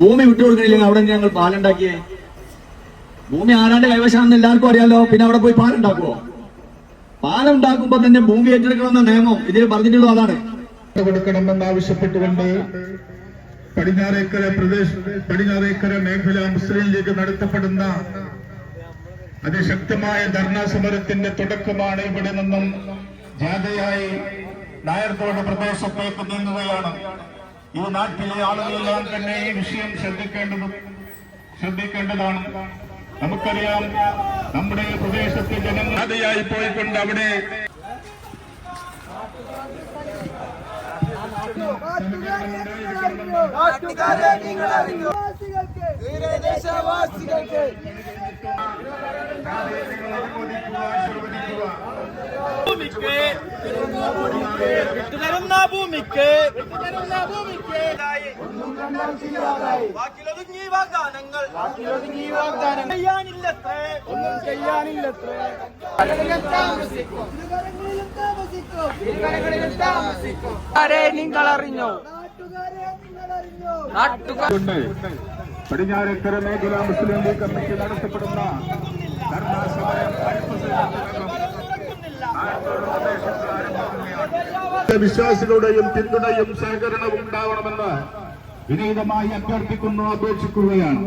ഭൂമി വിട്ടുകൊടുക്കണില്ലെങ്കിൽ അവിടെ ഞങ്ങൾ പാലുണ്ടാക്കിയേ. ഭൂമി ആരാണ്ട് കൈവശാണെന്ന് എല്ലാവർക്കും അറിയാലോ. പിന്നെ അവിടെ പോയി പാലുണ്ടാക്കുവോ? പാലുണ്ടാക്കുമ്പോ തന്നെ ഭൂമി ഏറ്റെടുക്കണമെന്ന നിയമം ഇതിൽ പറഞ്ഞിട്ടുള്ളത് അതാണ്. കൊടുക്കണമെന്നാവശ്യപ്പെട്ടുകൊണ്ട് പടിഞ്ഞാറേക്കര പ്രദേശ പടിഞ്ഞാറേക്കര മേഖല മുസ്ലിം ലീഗ് നടത്തപ്പെടുന്ന അതിശക്തമായ ധർണാ സമരത്തിന്റെ തുടക്കമാണ് ഇവിടെ നിന്നും ജാഥയായി നായർത്തോട് പ്രദേശത്തേക്ക് നീങ്ങുകയാണ്. ഈ നാട്ടിലെ ആളുകളെല്ലാം തന്നെ ഈ വിഷയം ശ്രദ്ധിക്കേണ്ടതും ശ്രദ്ധിക്കേണ്ടതാണ്. നമുക്കറിയാം നമ്മുടെ ഈ പ്രദേശത്തെ ജനങ്ങൾ അതിയായി പോയിക്കൊണ്ട് അവിടെ നിങ്ങൾ അറിഞ്ഞു തീരദേശവാസികൾക്ക് വിട്ടുതരുന്ന ഭൂമിക്ക് ബാക്കിലൊതുങ്ങി വാഗ്ദാനങ്ങൾ ചെയ്യാനില്ലത്രേ. ഒന്നും ചെയ്യാനില്ലത്രേ. ആരെ നിങ്ങൾ അറിഞ്ഞോ നാട്ടുകാരെ നിങ്ങൾ അറിഞ്ഞു നാട്ടുകാർ ഉണ്ട് പടിഞ്ഞാറേക്കര മേഖല മുസ്ലിം ലീഗ് കമ്മിറ്റി നടത്തപ്പെടുന്ന ധർണാ സമരം വിശ്വാസികളുടെയും പിന്തുണയും സഹകരണവും ഉണ്ടാവണമെന്ന് വിനീതമായി അഭ്യർത്ഥിക്കുന്നു അപേക്ഷിക്കുകയാണ്.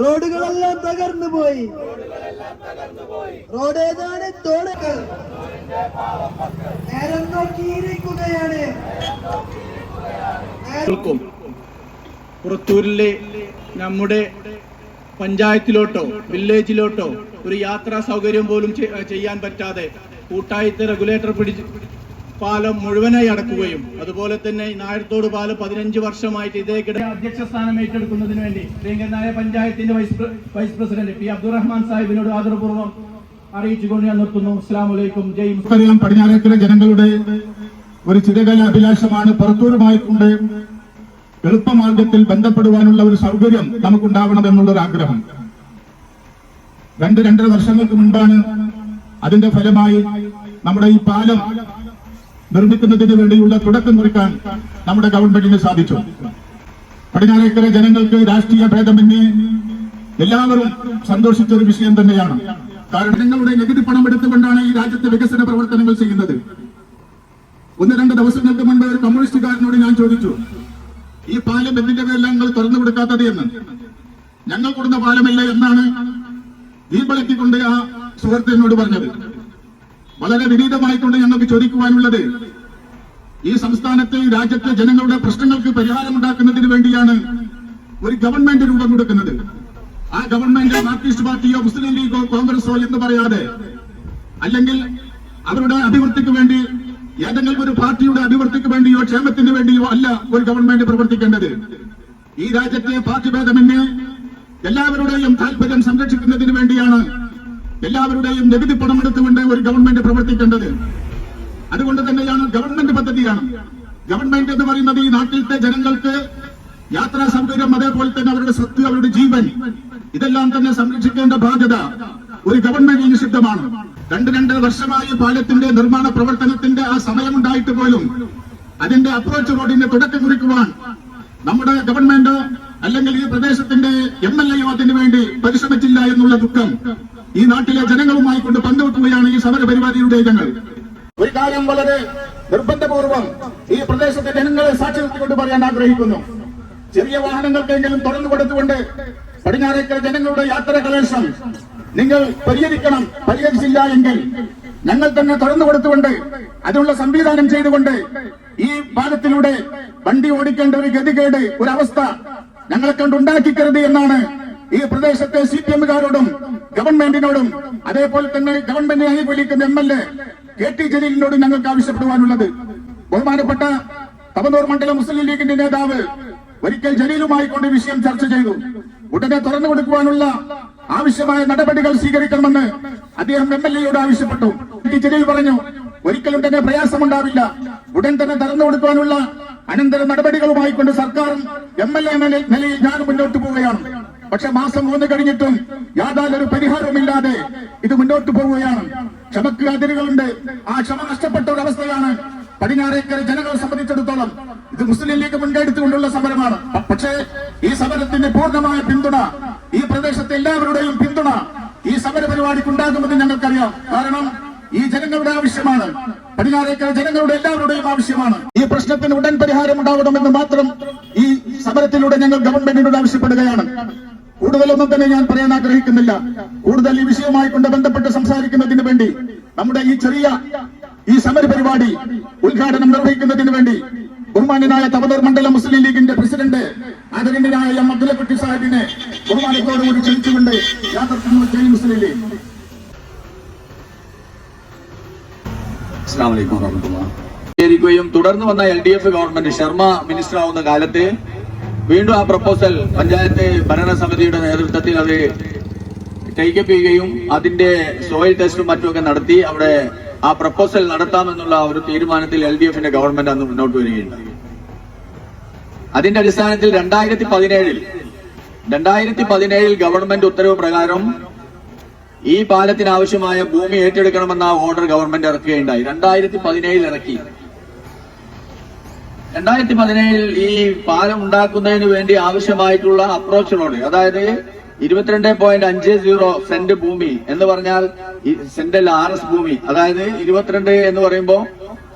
റോഡുകളെല്ലാം തകർന്നു പോയി. റോഡ് ഏതാണ് തോടുകൾ നേരം നോക്കിയിരിക്കുകയാണ്. ക്കും പുറത്തൂരിലെ നമ്മുടെ പഞ്ചായത്തിലോട്ടോ വില്ലേജിലോട്ടോ ഒരു യാത്രാ സൗകര്യം പോലും ചെയ്യാൻ പറ്റാതെ കൂട്ടായത്തെ റെഗുലേറ്റർ പിടിച്ച് പാലം മുഴുവനായി അടക്കുകയും അതുപോലെ തന്നെ നായർത്തോട് പാലം പതിനഞ്ച് വർഷമായിട്ട് ഇതേ കിട അധ്യക്ഷ സ്ഥാനം ഏറ്റെടുക്കുന്നതിന് വേണ്ടി ശ്രീങ്കനായ പഞ്ചായത്തിന്റെ vice vice president P Abdurahman സാഹിബിനോട് ആദരപൂർവം അറിയിച്ചുകൊണ്ട് ഞാൻ നിർത്തുന്നു അസ്സാം വലൈക്കും ജയ്. നമുക്കറിയാം പടിഞ്ഞാറേക്കര ജനങ്ങളുടെ ഒരു ചിരകല അഭിലാഷമാണ് പുറത്തൂരുമായിക്കൊണ്ട് എളുപ്പമാർഗത്തിൽ ബന്ധപ്പെടുവാനുള്ള ഒരു സൗകര്യം നമുക്കുണ്ടാവണം എന്നുള്ളൊരു ആഗ്രഹം രണ്ട് രണ്ടര വർഷങ്ങൾക്ക് മുൻപാണ് അതിന്റെ ഫലമായി നമ്മുടെ ഈ പാലം നിർമ്മിക്കുന്നതിന് വേണ്ടിയുള്ള തുടക്കം കുറിക്കാൻ നമ്മുടെ ഗവൺമെന്റിന് സാധിച്ചു. പടിഞ്ഞാറേക്കര ജനങ്ങൾക്ക് രാഷ്ട്രീയ ഭേദമന്യേ എല്ലാവരും സന്തോഷിച്ച ഒരു വിഷയം തന്നെയാണ്. കാരണം ജനങ്ങളുടെ നികുതി പണം എടുത്തുകൊണ്ടാണ് ഈ രാജ്യത്തെ വികസന പ്രവർത്തനങ്ങൾ ചെയ്യുന്നത്. ഒന്ന് രണ്ട് ദിവസങ്ങൾക്ക് മുൻപ് ഒരു കമ്മ്യൂണിസ്റ്റുകാരനോട് ഞാൻ ചോദിച്ചു ഈ പാലം എന്തിന്റെ പേരിലാണ് നിങ്ങൾ തുറന്നു കൊടുക്കാത്തത് എന്ന്? ഞങ്ങൾ കൊടുത്ത പാലമല്ല എന്നാണ് ഈ വിളക്കിക്കൊണ്ട് ആ സുഹൃത്ത് എന്നോട് പറഞ്ഞത്. വളരെ വിനീതമായിക്കൊണ്ട് ഞങ്ങൾക്ക് ചോദിക്കുവാനുള്ളത് ഈ സംസ്ഥാനത്തെ രാജ്യത്തെ ജനങ്ങളുടെ പ്രശ്നങ്ങൾക്ക് പരിഹാരമുണ്ടാക്കുന്നതിന് വേണ്ടിയാണ് ഒരു ഗവൺമെന്റ് രൂപം കൊടുക്കുന്നത്. ആ ഗവൺമെന്റ് മാർക്സിസ്റ്റ് പാർട്ടിയോ മുസ്ലിം ലീഗോ കോൺഗ്രസോ എന്ന് പറയാതെ അല്ലെങ്കിൽ അവരുടെ അഭിവൃദ്ധിക്ക് വേണ്ടി ഏതെങ്കിലും ഒരു പാർട്ടിയുടെ അഭിവൃദ്ധിക്ക് വേണ്ടിയോ ക്ഷേമത്തിന് വേണ്ടിയോ അല്ല ഒരു ഗവൺമെന്റ് പ്രവർത്തിക്കേണ്ടത്. ഈ രാജ്യത്തെ പാർട്ടി ഭേദമന്യേ എല്ലാവരുടെയും താല്പര്യം സംരക്ഷിക്കുന്നതിന് വേണ്ടിയാണ് എല്ലാവരുടെയും നികുതി പണമെടുത്തുകൊണ്ട് ഒരു ഗവൺമെന്റ് പ്രവർത്തിക്കേണ്ടത്. അതുകൊണ്ട് തന്നെയാണ് ഗവൺമെന്റ് പദ്ധതിയാണ്. ഗവൺമെന്റ് എന്ന് പറയുന്നത് ഈ നാട്ടിലത്തെ ജനങ്ങൾക്ക് യാത്രാ സൗകര്യം അതേപോലെ തന്നെ അവരുടെ സ്വത്ത് അവരുടെ ജീവൻ. ഇതെല്ലാം തന്നെ സംരക്ഷിക്കേണ്ട ബാധ്യത ഒരു ഗവൺമെന്റ് നിഷിദ്ധമാണ് രണ്ട് രണ്ട് വർഷമായി പാലത്തിന്റെ നിർമ്മാണ പ്രവർത്തനത്തിന്റെ ആ സമയമുണ്ടായിട്ട് പോലും അതിന്റെ അപ്രോച്ച് റോഡിന്റെ തുടക്കം കുറിക്കുവാൻ നമ്മുടെ ഗവൺമെന്റ് അല്ലെങ്കിൽ ഈ പ്രദേശത്തിന്റെ എം എൽ എയോ അതിനു വേണ്ടി പരിശ്രമിച്ചില്ല എന്നുള്ള ദുഃഖം ഈ നാട്ടിലെ ജനങ്ങളുമായി കൊണ്ട് പങ്കുവെക്കുകയാണ് ഈ സമര പരിപാടിയുടെ ഞങ്ങൾ ഒരു കാര്യം വളരെ നിർബന്ധപൂർവം ഈ പ്രദേശത്തെ ജനങ്ങളെ സാക്ഷി പറയാൻ ആഗ്രഹിക്കുന്നു. ചെറിയ വാഹനങ്ങൾക്കെങ്കിലും തുറന്നു കൊടുത്തുകൊണ്ട് പടിഞ്ഞാറേക്കര ജനങ്ങളുടെ യാത്ര കലേശം നിങ്ങൾ പരിഹരിക്കണം പരിഹരിച്ചില്ല എങ്കിൽ ഞങ്ങൾ തന്നെ തുറന്നു കൊടുത്തുകൊണ്ട് അതിനുള്ള സംവിധാനം ചെയ്തുകൊണ്ട് ഈ പാലത്തിലൂടെ വണ്ടി ഓടിക്കേണ്ട ഒരു ഗതികേട് ഒരു അവസ്ഥ ഞങ്ങളെ കണ്ടുണ്ടാക്കിക്കരുത് എന്നാണ് ഈ പ്രദേശത്തെ സി പി എമ്മുകാരോടും ഗവൺമെന്റിനോടും അതേപോലെ തന്നെ ഗവൺമെന്റിനെ അനുകൂലിക്കുന്ന M L A K T ജലീലിനോടും ഞങ്ങൾക്ക് ആവശ്യപ്പെടുവാനുള്ളത്. ബഹുമാനപ്പെട്ട തവനൂർ മണ്ഡലം മുസ്ലിം ലീഗിന്റെ നേതാവ് ഒരിക്കൽ ജലീലുമായി കൊണ്ട് വിഷയം ചർച്ച ചെയ്തു. ഉടനെ തുറന്നു കൊടുക്കുവാനുള്ള ആവശ്യമായ നടപടികൾ സ്വീകരിക്കണമെന്ന് അദ്ദേഹം എം എൽ എയോട് ആവശ്യപ്പെട്ടു. ജലീൽ പറഞ്ഞു ഒരിക്കലും തന്നെ പ്രയാസമുണ്ടാവില്ല. ഉടൻ തന്നെ തുറന്നു കൊടുക്കുവാനുള്ള അനന്തര നടപടികളുമായി കൊണ്ട് സർക്കാരും എം എൽ എ നിലയിൽ ഞാൻ മുന്നോട്ട് പോവുകയാണ്. പക്ഷെ മാസം മൂന്ന് കഴിഞ്ഞിട്ടും യാതൊരു പരിഹാരവുമില്ലാതെ ഇത് മുന്നോട്ട് പോവുകയാണ്. ക്ഷമക്ക് അതിരുകളുണ്ട്. ആ ക്ഷമ നഷ്ടപ്പെട്ട ഒരു അവസ്ഥയാണ് പടിഞ്ഞാറേക്കര ജനങ്ങളെ സംബന്ധിച്ചിടത്തോളം ഇത് മുസ്ലിം ലീഗ് മുൻകൈയെടുത്തുകൊണ്ടുള്ള സമരമാണ്. പക്ഷേ ഈ സമരത്തിന്റെ പൂർണമായ പിന്തുണ ഈ പ്രദേശത്തെ എല്ലാവരുടെയും പിന്തുണ ഈ സമര പരിപാടിക്ക് ഉണ്ടാകുമെന്ന് ഞങ്ങൾക്കറിയാം. കാരണം ഈ ജനങ്ങളുടെ ആവശ്യമാണ്. പടിഞ്ഞാറേക്കര ജനങ്ങളുടെ എല്ലാവരുടെയും ആവശ്യമാണ്. ഈ പ്രശ്നത്തിന് ഉടൻ പരിഹാരം ഉണ്ടാവണമെന്ന് മാത്രം ഈ സമരത്തിലൂടെ ഞങ്ങൾ ഗവൺമെന്റിനോട് ആവശ്യപ്പെടുകയാണ്. കൂടുതലൊന്നും തന്നെ ഞാൻ പറയാൻ ആഗ്രഹിക്കുന്നില്ല. കൂടുതൽ ഈ വിഷയവുമായി കൊണ്ട് ബന്ധപ്പെട്ട് സംസാരിക്കുന്നതിന് വേണ്ടി നമ്മുടെ ഈ ചെറിയ ഈ സമര പരിപാടി ഉദ്ഘാടനം നിർവഹിക്കുന്നതിന് വേണ്ടി ബഹുമാന്യനായ തവനൂർ മണ്ഡലം മുസ്ലിം ലീഗിന്റെ പ്രസിഡന്റ് ആദരണീയനായ എം അബ്ദുലക്കുട്ടി സാഹിബിനെ ബഹുമാനത്തോടുകൂടി ക്ഷണിച്ചുകൊണ്ട് യാത്ര ജയ് മുസ്ലിം ലീഗ് ും. തുടർന്ന് വന്ന L D F government Sharma minister ആവുന്ന കാലത്ത് വീണ്ടും ആ പ്രപ്പോസൽ പഞ്ചായത്ത് ഭരണസമിതിയുടെ നേതൃത്വത്തിൽ അത് ടേക്കപ്പ് ചെയ്യുകയും അതിന്റെ സോയിൽ ടെസ്റ്റും മറ്റുമൊക്കെ നടത്തി അവിടെ ആ പ്രപ്പോസൽ നടത്താമെന്നുള്ള ഒരു തീരുമാനത്തിൽ എൽ ഡി എഫിന്റെ ഗവൺമെന്റ് അന്ന് മുന്നോട്ട് വരികയുണ്ടായി. അതിന്റെ അടിസ്ഥാനത്തിൽ രണ്ടായിരത്തി പതിനേഴിൽ രണ്ടായിരത്തി പതിനേഴിൽ ഗവൺമെന്റ് ഉത്തരവ് പ്രകാരം ഈ പാലത്തിന് ആവശ്യമായ ഭൂമി ഏറ്റെടുക്കണമെന്ന ഓർഡർ ഗവൺമെന്റ് ഇറക്കുകയുണ്ടായി. രണ്ടായിരത്തി പതിനേഴിൽ ഇറക്കി. രണ്ടായിരത്തി പതിനേഴിൽ ഈ പാലം ഉണ്ടാക്കുന്നതിന് വേണ്ടി ആവശ്യമായിട്ടുള്ള അപ്രോച്ച് അതായത് ഇരുപത്തിരണ്ട് പോയിന്റ് അഞ്ച് സീറോ സെന്റ് ഭൂമി എന്ന് പറഞ്ഞാൽ ഈ സെന്റ് അല്ല ആർ എസ് ഭൂമി. അതായത് ഇരുപത്തിരണ്ട് എന്ന് പറയുമ്പോൾ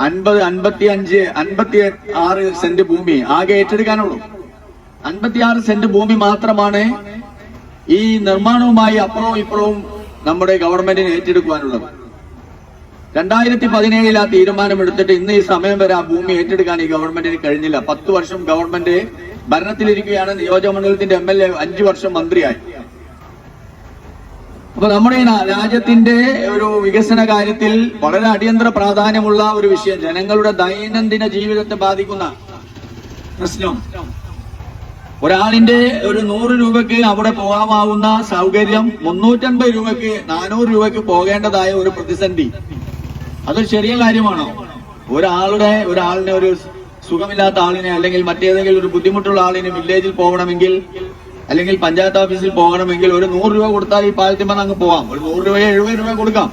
അൻപത് അൻപത്തി അഞ്ച് അൻപത്തി ആറ് സെന്റ് ഭൂമി ആകെ ഏറ്റെടുക്കാനുള്ളൂ. അൻപത്തിയാറ് സെന്റ് ഭൂമി മാത്രമാണ് ഈ നിർമ്മാണവുമായി അപ്പുറവും ഇപ്പുറവും നമ്മുടെ ഗവൺമെന്റിന് ഏറ്റെടുക്കുവാനുള്ളത്. രണ്ടായിരത്തി പതിനേഴിൽ ആ തീരുമാനം എടുത്തിട്ട് ഇന്ന് ഈ സമയം വരെ ആ ഭൂമി ഏറ്റെടുക്കാൻ ഈ ഗവൺമെന്റിന് കഴിഞ്ഞില്ല. പത്ത് വർഷം ഗവൺമെന്റ് ഭരണത്തിലിരിക്കുകയാണ് നിയോജകമണ്ഡലത്തിന്റെ എം എൽ എ അഞ്ചു വർഷം മന്ത്രിയായി. അപ്പൊ നമ്മുടെ രാജ്യത്തിന്റെ ഒരു വികസന കാര്യത്തിൽ വളരെ അടിയന്തര പ്രാധാന്യമുള്ള ഒരു വിഷയം ജനങ്ങളുടെ ദൈനംദിന ജീവിതത്തെ ബാധിക്കുന്ന പ്രശ്നം. ഒരാളിന്റെ ഒരു നൂറ് രൂപയ്ക്ക് അവിടെ പോകാമാവുന്ന സൗകര്യം മുന്നൂറ്റൻപത് രൂപയ്ക്ക് നാനൂറ് രൂപയ്ക്ക് പോകേണ്ടതായ ഒരു പ്രതിസന്ധി. അതൊരു ചെറിയ കാര്യമാണോ? ഒരാളുടെ ഒരാളിനെ ഒരു സുഖമില്ലാത്ത ആളിനെ അല്ലെങ്കിൽ മറ്റേതെങ്കിലും ഒരു ബുദ്ധിമുട്ടുള്ള ആളിന് വില്ലേജിൽ പോകണമെങ്കിൽ അല്ലെങ്കിൽ പഞ്ചായത്ത് ഓഫീസിൽ പോകണമെങ്കിൽ ഒരു നൂറ് രൂപ കൊടുത്താൽ ഈ പാലത്തിമ്മ അങ്ങ് പോവാം. ഒരു നൂറ് രൂപയോ എഴുപത് രൂപ കൊടുക്കാം.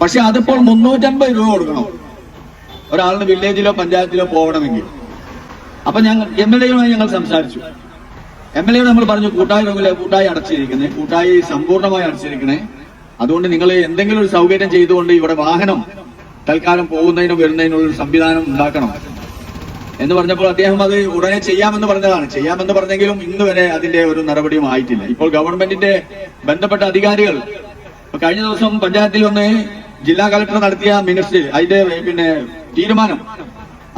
പക്ഷെ അതിപ്പോൾ മുന്നൂറ്റൻപത് രൂപ കൊടുക്കണം. ഒരാളിന് വില്ലേജിലോ പഞ്ചായത്തിലോ പോകണമെങ്കിൽ. അപ്പൊ ഞങ്ങൾ എം എൽ എയുമായി ഞങ്ങൾ സംസാരിച്ചു. എം എൽ എ നമ്മൾ പറഞ്ഞു കൂട്ടായി കൂട്ടായി അടച്ചിരിക്കുന്നത് കൂട്ടായി സമ്പൂർണമായി അടച്ചിരിക്കണേ. അതുകൊണ്ട് നിങ്ങൾ എന്തെങ്കിലും ഒരു സൗകര്യം ചെയ്തുകൊണ്ട് ഇവിടെ വാഹനം തൽക്കാലം പോകുന്നതിനും വരുന്നതിനുള്ള സംവിധാനം ഉണ്ടാക്കണം. എന്ന് പറഞ്ഞപ്പോൾ അദ്ദേഹം അത് ഉടനെ ചെയ്യാമെന്ന് പറഞ്ഞതാണ്. ചെയ്യാമെന്ന് പറഞ്ഞെങ്കിലും ഇന്ന് വരെ അതിന്റെ ഒരു നടപടിയും ആയിട്ടില്ല. ഇപ്പോൾ ഗവൺമെന്റിന്റെ ബന്ധപ്പെട്ട അധികാരികൾ കഴിഞ്ഞ ദിവസം പഞ്ചായത്തിൽ വന്ന് ജില്ലാ കളക്ടർ നടത്തിയ മിനിസ്റ്റർ അതിന്റെ പിന്നെ തീരുമാനം.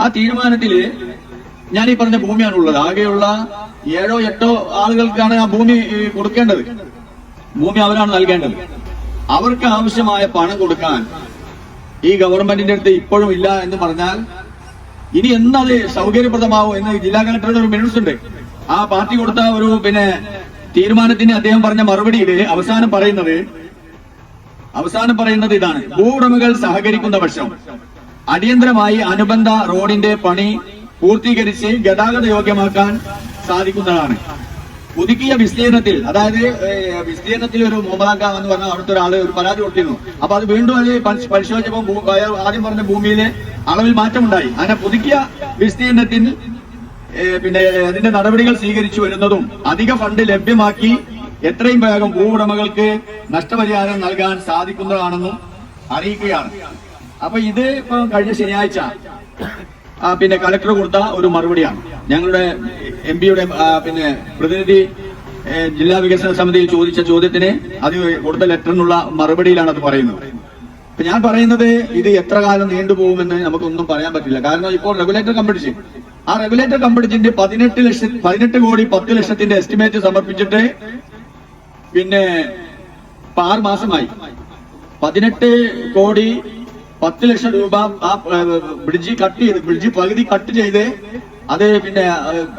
ആ തീരുമാനത്തിൽ ഞാൻ ഈ പറഞ്ഞ ഭൂമിയാണ് ഉള്ളത് ആകെയുള്ള ഏഴോ എട്ടോ ആളുകൾക്കാണ് ആ ഭൂമി കൊടുക്കേണ്ടത്. ഭൂമി അവരാണ് നൽകേണ്ടത്. അവർക്ക് ആവശ്യമായ പണം കൊടുക്കാൻ ഈ ഗവൺമെന്റിന്റെ അടുത്ത് ഇപ്പോഴും ഇല്ല എന്ന് പറഞ്ഞാൽ ഇനി എന്നത് സൗകര്യപ്രദമാവോ എന്ന് ജില്ലാ കളക്ടറുടെ ഒരു മിനിറ്റ്സ് ഉണ്ട്. ആ പാർട്ടി കൊടുത്ത ഒരു പിന്നെ തീരുമാനത്തിന് അദ്ദേഹം പറഞ്ഞ മറുപടിയിൽ അവസാനം പറയുന്നത് അവസാനം പറയുന്നത് ഇതാണ്. ഭൂവുടമകൾ സഹകരിക്കുന്ന പക്ഷം അടിയന്തരമായി അനുബന്ധ റോഡിന്റെ പണി പൂർത്തീകരിച്ച് ഗതാഗത യോഗ്യമാക്കാൻ സാധിക്കുന്നതാണ്. പുതുക്കിയ വിസ്തീർണത്തിൽ അതായത് വിസ്തീർണത്തിൽ ഒരു മൂന്നാക്കാം എന്ന് പറഞ്ഞ അവിടുത്തെ ഒരാൾ ഒരു പരാതി കൊടുത്തിരുന്നു. അപ്പൊ അത് വീണ്ടും അത് പരിശ്- പരിശോധിച്ചപ്പോൾ ആദ്യം പറഞ്ഞ ഭൂമിയിലെ അളവിൽ മാറ്റമുണ്ടായി. അങ്ങനെ പുതുക്കിയ വിസ്തീർണത്തിൽ പിന്നെ അതിന്റെ നടപടികൾ സ്വീകരിച്ചു വരുന്നതും അധിക ഫണ്ട് ലഭ്യമാക്കി എത്രയും വേഗം ഭൂവുടമകൾക്ക് നഷ്ടപരിഹാരം നൽകാൻ സാധിക്കുന്നതാണെന്നും അറിയിക്കുകയാണ്. അപ്പൊ ഇത് ഇപ്പൊ കഴിഞ്ഞ ശനിയാഴ്ച പിന്നെ കലക്ടർ കൊടുത്ത ഒരു മറുപടിയാണ്. ഞങ്ങളുടെ എം പിയുടെ പിന്നെ പ്രതിനിധി ജില്ലാ വികസന സമിതിയിൽ ചോദിച്ച ചോദ്യത്തിന് അത് കൊടുത്ത ലെറ്ററിനുള്ള മറുപടിയിലാണ് അത് പറയുന്നത്. ഞാൻ പറയുന്നത് ഇത് എത്ര കാലം നീണ്ടുപോകുമെന്ന് നമുക്കൊന്നും പറയാൻ പറ്റില്ല. കാരണം ഇപ്പോൾ റെഗുലേറ്റർ കമ്പടിച്ച് ആ റെഗുലേറ്റർ കമ്പടിച്ചിന്റെ പതിനെട്ട് ലക്ഷം പതിനെട്ട് കോടി പത്ത് ലക്ഷത്തിന്റെ എസ്റ്റിമേറ്റ് സമർപ്പിച്ചിട്ട് പിന്നെ ആറ് മാസമായി. പതിനെട്ട് കോടി പത്ത് ലക്ഷം രൂപ ആ ബ്രിഡ്ജ് കട്ട് ചെയ്ത് ബ്രിഡ്ജ് പകുതി കട്ട് ചെയ്ത് അത് പിന്നെ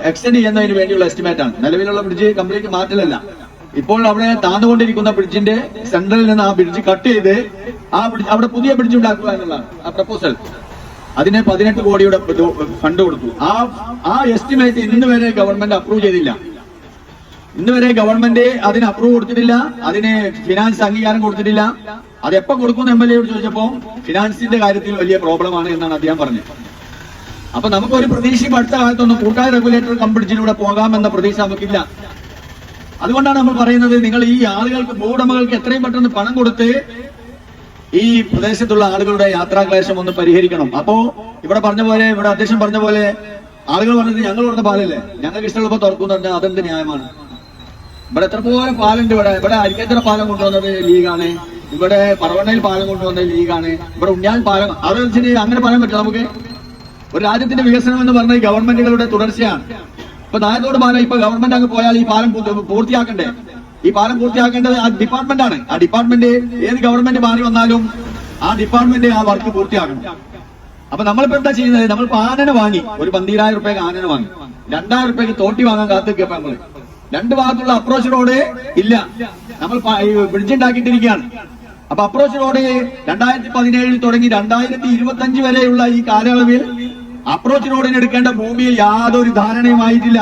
എക്സ്റ്റെൻഡ് ചെയ്യുന്നതിന് വേണ്ടിയുള്ള എസ്റ്റിമേറ്റ് ആണ്. നിലവിലുള്ള ബ്രിഡ്ജ് കംപ്ലീറ്റ് മാറ്റലല്ല. ഇപ്പോൾ അവിടെ താന്നുകൊണ്ടിരിക്കുന്ന ബ്രിഡ്ജിന്റെ സെൻട്രലിൽ നിന്ന് ആ ബ്രിഡ്ജ് കട്ട് ചെയ്ത് ആ ബ്രിഡ്ജ് അവിടെ പുതിയ ബ്രിഡ്ജ് ഉണ്ടാക്കുക എന്നുള്ളതാണ് ആ പ്രപ്പോസൽ അതിന് പതിനെട്ട് കോടിയുടെ ഫണ്ട് കൊടുത്തു. ആ ആ എസ്റ്റിമേറ്റ് ഇന്ന് വരെ ഗവൺമെന്റ് അപ്രൂവ് ചെയ്തില്ല. ഇന്ന് വരെ ഗവൺമെന്റ് അതിന് അപ്രൂവ് കൊടുത്തിട്ടില്ല. അതിന് ഫിനാൻസ് അംഗീകാരം കൊടുത്തിട്ടില്ല. അത് എപ്പോ കൊടുക്കും എം എൽ എയോട് ചോദിച്ചപ്പോ ഫിനാൻസിന്റെ കാര്യത്തിൽ വലിയ പ്രോബ്ലം ആണ് എന്നാണ് അദ്ദേഹം പറഞ്ഞത്. അപ്പൊ നമുക്കൊരു പ്രതീക്ഷയും അടുത്ത കാലത്തൊന്നും കൂട്ടായ റെഗുലേറ്റർ കമ്പിഡിച്ചിലൂടെ പോകാമെന്ന പ്രതീക്ഷ നമുക്കില്ല. അതുകൊണ്ടാണ് നമ്മൾ പറയുന്നത് നിങ്ങൾ ഈ ആളുകൾക്ക് ഭൂവുടമകൾക്ക് എത്രയും പെട്ടെന്ന് പണം കൊടുത്ത് ഈ പ്രദേശത്തുള്ള ആളുകളുടെ യാത്രാക്ലേശം ഒന്ന് പരിഹരിക്കണം. അപ്പോ ഇവിടെ പറഞ്ഞ പോലെ ഇവിടെ അധ്യക്ഷൻ പറഞ്ഞ പോലെ ആളുകൾ പറഞ്ഞത് ഞങ്ങൾ കൊടുത്ത പാലല്ലേ? ഞങ്ങൾക്ക് ഇഷ്ടമുള്ളപ്പോ തുറക്കുന്നു പറഞ്ഞാൽ അതെന്ത് ന്യായമാണ്. ഇവിടെ എത്ര പോലെ പാലുണ്ട് ഇവിടെ? ഇവിടെ അരിക്കത്ര പാലം കൊണ്ടുവന്നത് ലീഗാണ്? ഇവിടെ പറവണ്ണയിൽ പാലം കൊണ്ടുവന്നത് ലീഗാണ്? ഇവിടെ ഉണ്ണിയാൽ പാലം. അത് അങ്ങനെ പറയാൻ പറ്റില്ല നമുക്ക്. ഒരു രാജ്യത്തിന്റെ വികസനം എന്ന് പറഞ്ഞാൽ ഗവൺമെന്റുകളുടെ തുടർച്ചയാണ്. ഇപ്പൊ നായത്തോട് പാലം ഇപ്പൊ ഗവൺമെന്റ് അങ്ങ് പോയാൽ ഈ പാലം പൂർത്തിയാക്കണ്ടേ? ഈ പാലം പൂർത്തിയാക്കേണ്ടത് ആ ഡിപ്പാർട്ട്മെന്റ് ആണ്. ആ ഡിപ്പാർട്ട്മെന്റ് ഏത് ഗവൺമെന്റ് മാറി വന്നാലും ആ ഡിപ്പാർട്ട്മെന്റ് ആ വർക്ക് പൂർത്തിയാക്കണം. അപ്പൊ നമ്മളിപ്പോ എന്താ ചെയ്യുന്നത്? നമ്മളിപ്പോ ആനനെ വാങ്ങി. ഒരു പന്തിരായിരം റുപ്യക്ക് ആനനെ വാങ്ങി. രണ്ടായിരം റുപ്യക്ക് തോട്ടി വാങ്ങാൻ കാത്തിരിക്കപ്പോ നമ്മൾ. രണ്ട് ഭാഗത്തുള്ള അപ്രോച്ച് റോഡ് ഇല്ല. നമ്മൾ ബ്രിഡ്ജ് ഉണ്ടാക്കിയിട്ടിരിക്കുകയാണ്. അപ്പൊ അപ്രോച്ച് റോഡ് രണ്ടായിരത്തി പതിനേഴിൽ തുടങ്ങി രണ്ടായിരത്തി ഇരുപത്തി അഞ്ച് വരെയുള്ള ഈ കാലയളവിൽ അപ്രോച്ച് റോഡിന് എടുക്കേണ്ട ഭൂമിയിൽ യാതൊരു ധാരണയുമായിട്ടില്ല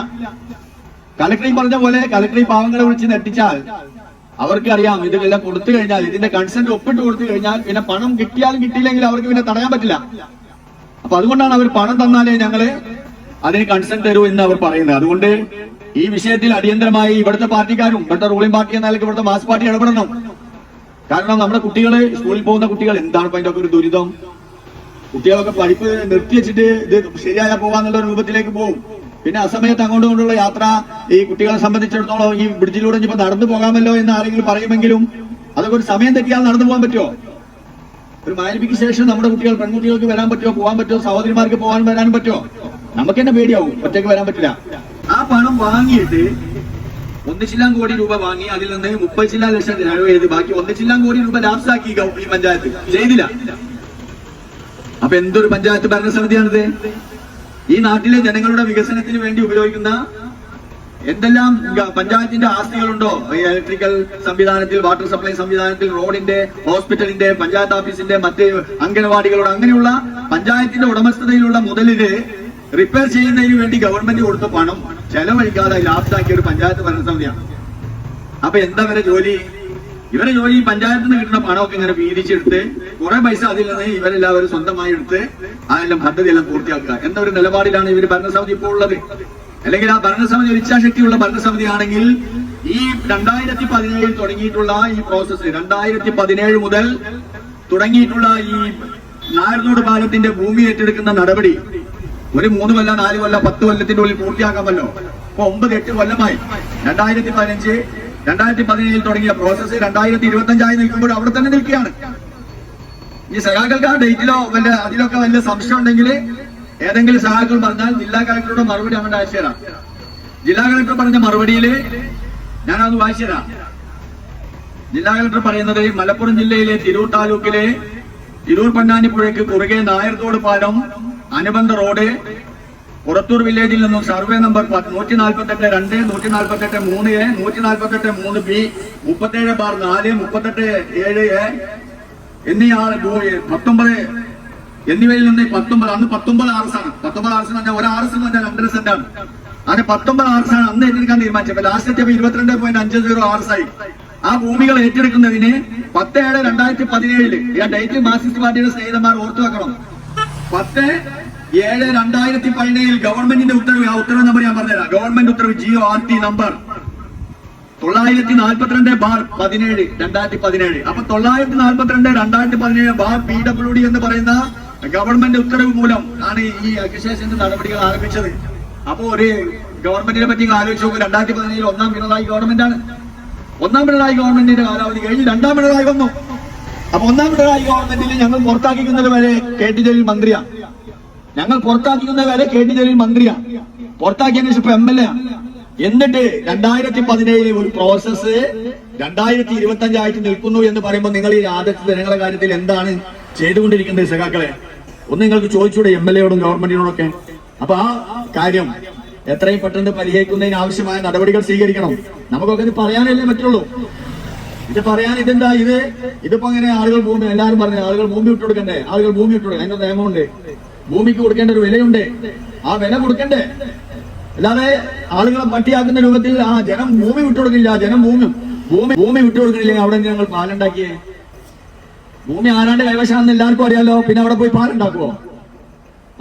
കലക്ടറി പറഞ്ഞ പോലെ കലക്ടറി പാവങ്ങളെ വിളിച്ച് നെട്ടിച്ചാൽ അവർക്ക് അറിയാം ഇതെല്ലാം കൊടുത്തു കഴിഞ്ഞാൽ ഇതിന്റെ കൺസെന്റ് ഒപ്പിട്ട് കൊടുത്തു കഴിഞ്ഞാൽ പിന്നെ പണം കിട്ടിയാലും കിട്ടിയില്ലെങ്കിൽ അവർക്ക് പിന്നെ തടയാൻ പറ്റില്ല. അപ്പൊ അതുകൊണ്ടാണ് അവർ പണം തന്നാലേ ഞങ്ങൾ അതിന് കൺസെന്റ് തരൂ എന്ന് അവർ പറയുന്നത്. അതുകൊണ്ട് ഈ വിഷയത്തിൽ അടിയന്തരമായി ഇവിടുത്തെ പാർട്ടിക്കാരും ഇവിടുത്തെ റൂളിംഗ് പാർട്ടി എന്ന നിലയ്ക്ക് ഇവിടുത്തെ മാസ് പാർട്ടി ഇടപെടണം. കാരണം നമ്മുടെ കുട്ടികൾ സ്കൂളിൽ പോകുന്ന കുട്ടികൾ എന്താണ് അതിന്റെ ഒക്കെ ഒരു ദുരിതം? കുട്ടികളൊക്കെ പഠിപ്പ് നിർത്തി വെച്ചിട്ട് ഇത് ശരിയായ പോകാന്നുള്ള രൂപത്തിലേക്ക് പോകും. പിന്നെ അസമയത്ത് അങ്ങോട്ടും കൊണ്ടുള്ള യാത്ര ഈ കുട്ടികളെ സംബന്ധിച്ചിടത്തോളം ഈ ബ്രിഡ്ജിലൂടെ ഇപ്പൊ നടന്നു പോകാമല്ലോ എന്ന് ആരെങ്കിലും പറയുമെങ്കിലും അതൊക്കെ ഒരു സമയം തെറ്റിയാൽ നടന്നു പോകാൻ പറ്റുമോ? ഒരു മാരിപ്പിക്ക് ശേഷം നമ്മുടെ കുട്ടികൾ പെൺകുട്ടികൾക്ക് വരാൻ പറ്റുമോ? പോകാൻ പറ്റുമോ? സഹോദരിമാർക്ക് പോകാൻ വരാൻ പറ്റുമോ? നമുക്ക് തന്നെ പേടിയാവും. ഒറ്റയ്ക്ക് വരാൻ പറ്റില്ല. ആ പണം വാങ്ങിയിട്ട് ഒന്നിച്ചില്ലാൻ കോടി രൂപ വാങ്ങി അതിൽ നിന്ന് മുപ്പത് ചില്ലാൻ ലക്ഷം ചെയ്ത് ബാക്കി ഒന്നിച്ചില്ലാൻ കോടി രൂപ ലാപ്സാക്കി ഈ പഞ്ചായത്ത്. ചെയ്തില്ല. അപ്പൊ എന്തൊരു പഞ്ചായത്ത് ഭരണസമിതിയാണിത്? ഈ നാട്ടിലെ ജനങ്ങളുടെ വികസനത്തിന് വേണ്ടി ഉപയോഗിക്കുന്ന എന്തെല്ലാം പഞ്ചായത്തിന്റെ ആസ്തികളുണ്ടോ? ഇലക്ട്രിക്കൽ സംവിധാനത്തിൽ വാട്ടർ സപ്ലൈ സംവിധാനത്തിൽ റോഡിന്റെ ഹോസ്പിറ്റലിന്റെ പഞ്ചായത്ത് ഓഫീസിന്റെ മറ്റ് അംഗനവാടികളുടെ അങ്ങനെയുള്ള പഞ്ചായത്തിന്റെ ഉടമസ്ഥതയിലുള്ള മുതലിന് റിപ്പയർ ചെയ്യുന്നതിന് വേണ്ടി ഗവൺമെന്റ് കൊടുത്ത പണം ചെലവഴിക്കാതെ ലാപ്സാക്കിയ ഒരു പഞ്ചായത്ത് ഭരണസമിതിയാണ്. അപ്പൊ എന്താ വരെ ജോലി? ഇവരെ ജോലി പഞ്ചായത്തിൽ നിന്ന് കിട്ടുന്ന പണമൊക്കെ ഇങ്ങനെ വീതിച്ചെടുത്ത് കുറെ പൈസ അതിൽ നിന്ന് ഇവരെല്ലാവരും സ്വന്തമായി എടുത്ത് അതെല്ലാം പദ്ധതി എല്ലാം പൂർത്തിയാക്കുക. എന്ന ഒരു നിലപാടിലാണ് ഇവർ ഭരണസമിതി ഇപ്പോൾ ഉള്ളത്? അല്ലെങ്കിൽ ആ ഭരണസമിതി ഇച്ഛാശക്തിയുള്ള ഭരണസമിതി ആണെങ്കിൽ ഈ രണ്ടായിരത്തി പതിനേഴിൽ തുടങ്ങിയിട്ടുള്ള ഈ പ്രോസസ്സ് രണ്ടായിരത്തി പതിനേഴ് മുതൽ തുടങ്ങിയിട്ടുള്ള ഈ നായർനോട് പാലത്തിന്റെ ഭൂമി ഏറ്റെടുക്കുന്ന നടപടി ഒരു മൂന്ന് കൊല്ലം നാല് കൊല്ലം പത്ത് കൊല്ലത്തിന്റെ ഉള്ളിൽ പൂർത്തിയാക്കാമല്ലോ. അപ്പൊ ഒമ്പത് എട്ട് കൊല്ലമായി. രണ്ടായിരത്തി പതിനഞ്ച് രണ്ടായിരത്തി പതിനേഴിൽ തുടങ്ങിയ പ്രോസസ്സ് രണ്ടായിരത്തി ഇരുപത്തി അഞ്ചായി നിൽക്കുമ്പോൾ അവിടെ തന്നെ നിൽക്കുകയാണ്. ഈ സഹാക്കൾക്ക് ആ ഡേറ്റിലോ വല്ല അതിലൊക്കെ വല്ല സംശയം ഉണ്ടെങ്കിൽ ഏതെങ്കിലും സഹാക്കൾ പറഞ്ഞാൽ ജില്ലാ കളക്ടറുടെ മറുപടി അങ്ങോട്ട് അയച്ചു ജില്ലാ കളക്ടർ പറഞ്ഞ മറുപടിയിൽ ഞാനത് വായിച്ചു തരാം. ജില്ലാ കളക്ടർ പറയുന്നത് മലപ്പുറം ജില്ലയിലെ തിരൂർ താലൂക്കിലെ തിരൂർ പൊന്നാനിപ്പുഴയ്ക്ക് കുറുകെ നായർത്തോട് പാലം അനുബന്ധ റോഡ് പുറത്തൂർ വില്ലേജിൽ നിന്നും സർവേ നമ്പർ നൂറ്റി നാൽപ്പത്തെട്ട് രണ്ട് നൂറ്റി നാൽപ്പത്തെട്ട് മൂന്ന് എ നൂറ്റി നാൽപ്പത്തെട്ട് മൂന്ന് ബി മുപ്പത്തേഴ് ബാർ നാല് മുപ്പത്തെട്ട് ഏഴ് എ എന്നീ ആറ് പത്തൊമ്പത് എന്നിവയിൽ നിന്ന് പത്തൊമ്പത് അന്ന് പത്തൊമ്പത് ആർസ് ആണ് പത്തൊമ്പത് ആർസ് എന്ന് പറഞ്ഞാൽ ഒരു ആർസ് എന്ന് പറഞ്ഞാൽ രണ്ടര ആണ്. അങ്ങനെ പത്തൊമ്പത് ആർസ് ആണ് അന്ന് ഏറ്റെടുക്കാൻ തീരുമാനിച്ചത് ലാസ്റ്റ് എത്തിയപ്പോൾ ഇരുപത്തിരണ്ട് പോയിന്റ് അഞ്ച് സീറോ ആർസ് ആയി ആ ഭൂമികൾ ഏറ്റെടുക്കുന്നതിന് പത്ത് ഏഴ് രണ്ടായിരത്തി പതിനേഴിൽ ഈ ഡേറ്റ് മാർക്സിസ്റ്റ് പാർട്ടിയുടെ സ്നേഹിതന്മാർ ഓർത്തു വെക്കണം. പത്ത് ഏഴ് രണ്ടായിരത്തി പതിനേഴിൽ ഗവൺമെന്റിന്റെ ഉത്തരവ് ആ ഉത്തരവ് നമ്പർ ഞാൻ പറഞ്ഞുതരാം. ഗവൺമെന്റ് ഉത്തരവ് ജിയോ ആർ ടി നമ്പർ. തൊള്ളായിരത്തി നാൽപ്പത്തിരണ്ട് ബാർ പതിനേഴ് രണ്ടായിരത്തി പതിനേഴ്. അപ്പൊ തൊള്ളായിരത്തി നാൽപ്പത്തിരണ്ട് രണ്ടായിരത്തി പതിനേഴ് ബാർ പി ഡബ്ല്യു ഡി എന്ന് പറയുന്ന ഗവൺമെന്റ് ഉത്തരവ് മൂലം ആണ് ഈ അഗ്രിസേഷന്റെ നടപടികൾ ആരംഭിച്ചത്. അപ്പോ ഒരു ഗവൺമെന്റിനെ പറ്റി ആലോചിച്ച് നോക്കും. രണ്ടായിരത്തി പതിനേഴിൽ ഒന്നാം പിണറായി ഗവൺമെന്റ് ആണ്. ഒന്നാം പിണറായി ഗവൺമെന്റിന്റെ കാലാവധി കഴിഞ്ഞ് രണ്ടാം പിണറായി വന്നു. അപ്പൊ ഒന്നാം പിണറായി ഗവൺമെന്റിൽ ഞങ്ങൾ പുറത്താക്കിക്കുന്നത് വരെ കെ ടി ജലീൽ മന്ത്രിയാണ് ഞങ്ങൾ പുറത്താക്കുന്നത് വരെ കേട്ടി ജലീൽ മന്ത്രിയാണ് പുറത്താക്കിയതിനു എം എൽ എ എന്നിട്ട് രണ്ടായിരത്തി പതിനേഴിലെ ഒരു പ്രോസസ്സ് രണ്ടായിരത്തി ഇരുപത്തി അഞ്ചായിട്ട് നിൽക്കുന്നു എന്ന് പറയുമ്പോൾ നിങ്ങൾ ഈ ആദർശ ജനങ്ങളുടെ കാര്യത്തിൽ എന്താണ് ചെയ്തുകൊണ്ടിരിക്കുന്നത് സഖാക്കളെ? ഒന്ന് നിങ്ങൾക്ക് ചോദിച്ചൂടെ എം എൽ എയോടും ഗവൺമെന്റിനോടൊക്കെ? അപ്പൊ ആ കാര്യം എത്രയും പെട്ടെന്ന് പരിഹരിക്കുന്നതിന് ആവശ്യമായ നടപടികൾ സ്വീകരിക്കണം. നമുക്കൊക്കെ ഇത് പറയാനല്ലേ പറ്റുള്ളൂ. ഇത് പറയാൻ ഇതെന്താ ഇത്? ഇതിപ്പോ അങ്ങനെ ആളുകൾ ഭൂമി എല്ലാവരും പറഞ്ഞു ആളുകൾ ഭൂമി വിട്ടു കൊടുക്കണ്ടേ ആളുകൾ ഭൂമി വിട്ടു കൊടുക്കണം അതിന്റെ നിയമമുണ്ട്. ഭൂമിക്ക് കൊടുക്കേണ്ട ഒരു വിലയുണ്ട്. ആ വില കൊടുക്കണ്ടേ? അല്ലാതെ ആളുകളെ പട്ടിയാക്കുന്ന രൂപത്തിൽ ആ ജനം ഭൂമി വിട്ടുകൊടുക്കില്ല ജനം ഭൂമി ഭൂമി ഭൂമി വിട്ടുകൊടുക്കണില്ലേ അവിടെ ഞങ്ങൾ പാലുണ്ടാക്കിയേ? ഭൂമി ആരാണ്ട് കൈവശാണെന്ന് എല്ലാവർക്കും അറിയാലോ. പിന്നെ അവിടെ പോയി പാലുണ്ടാക്കുവോ?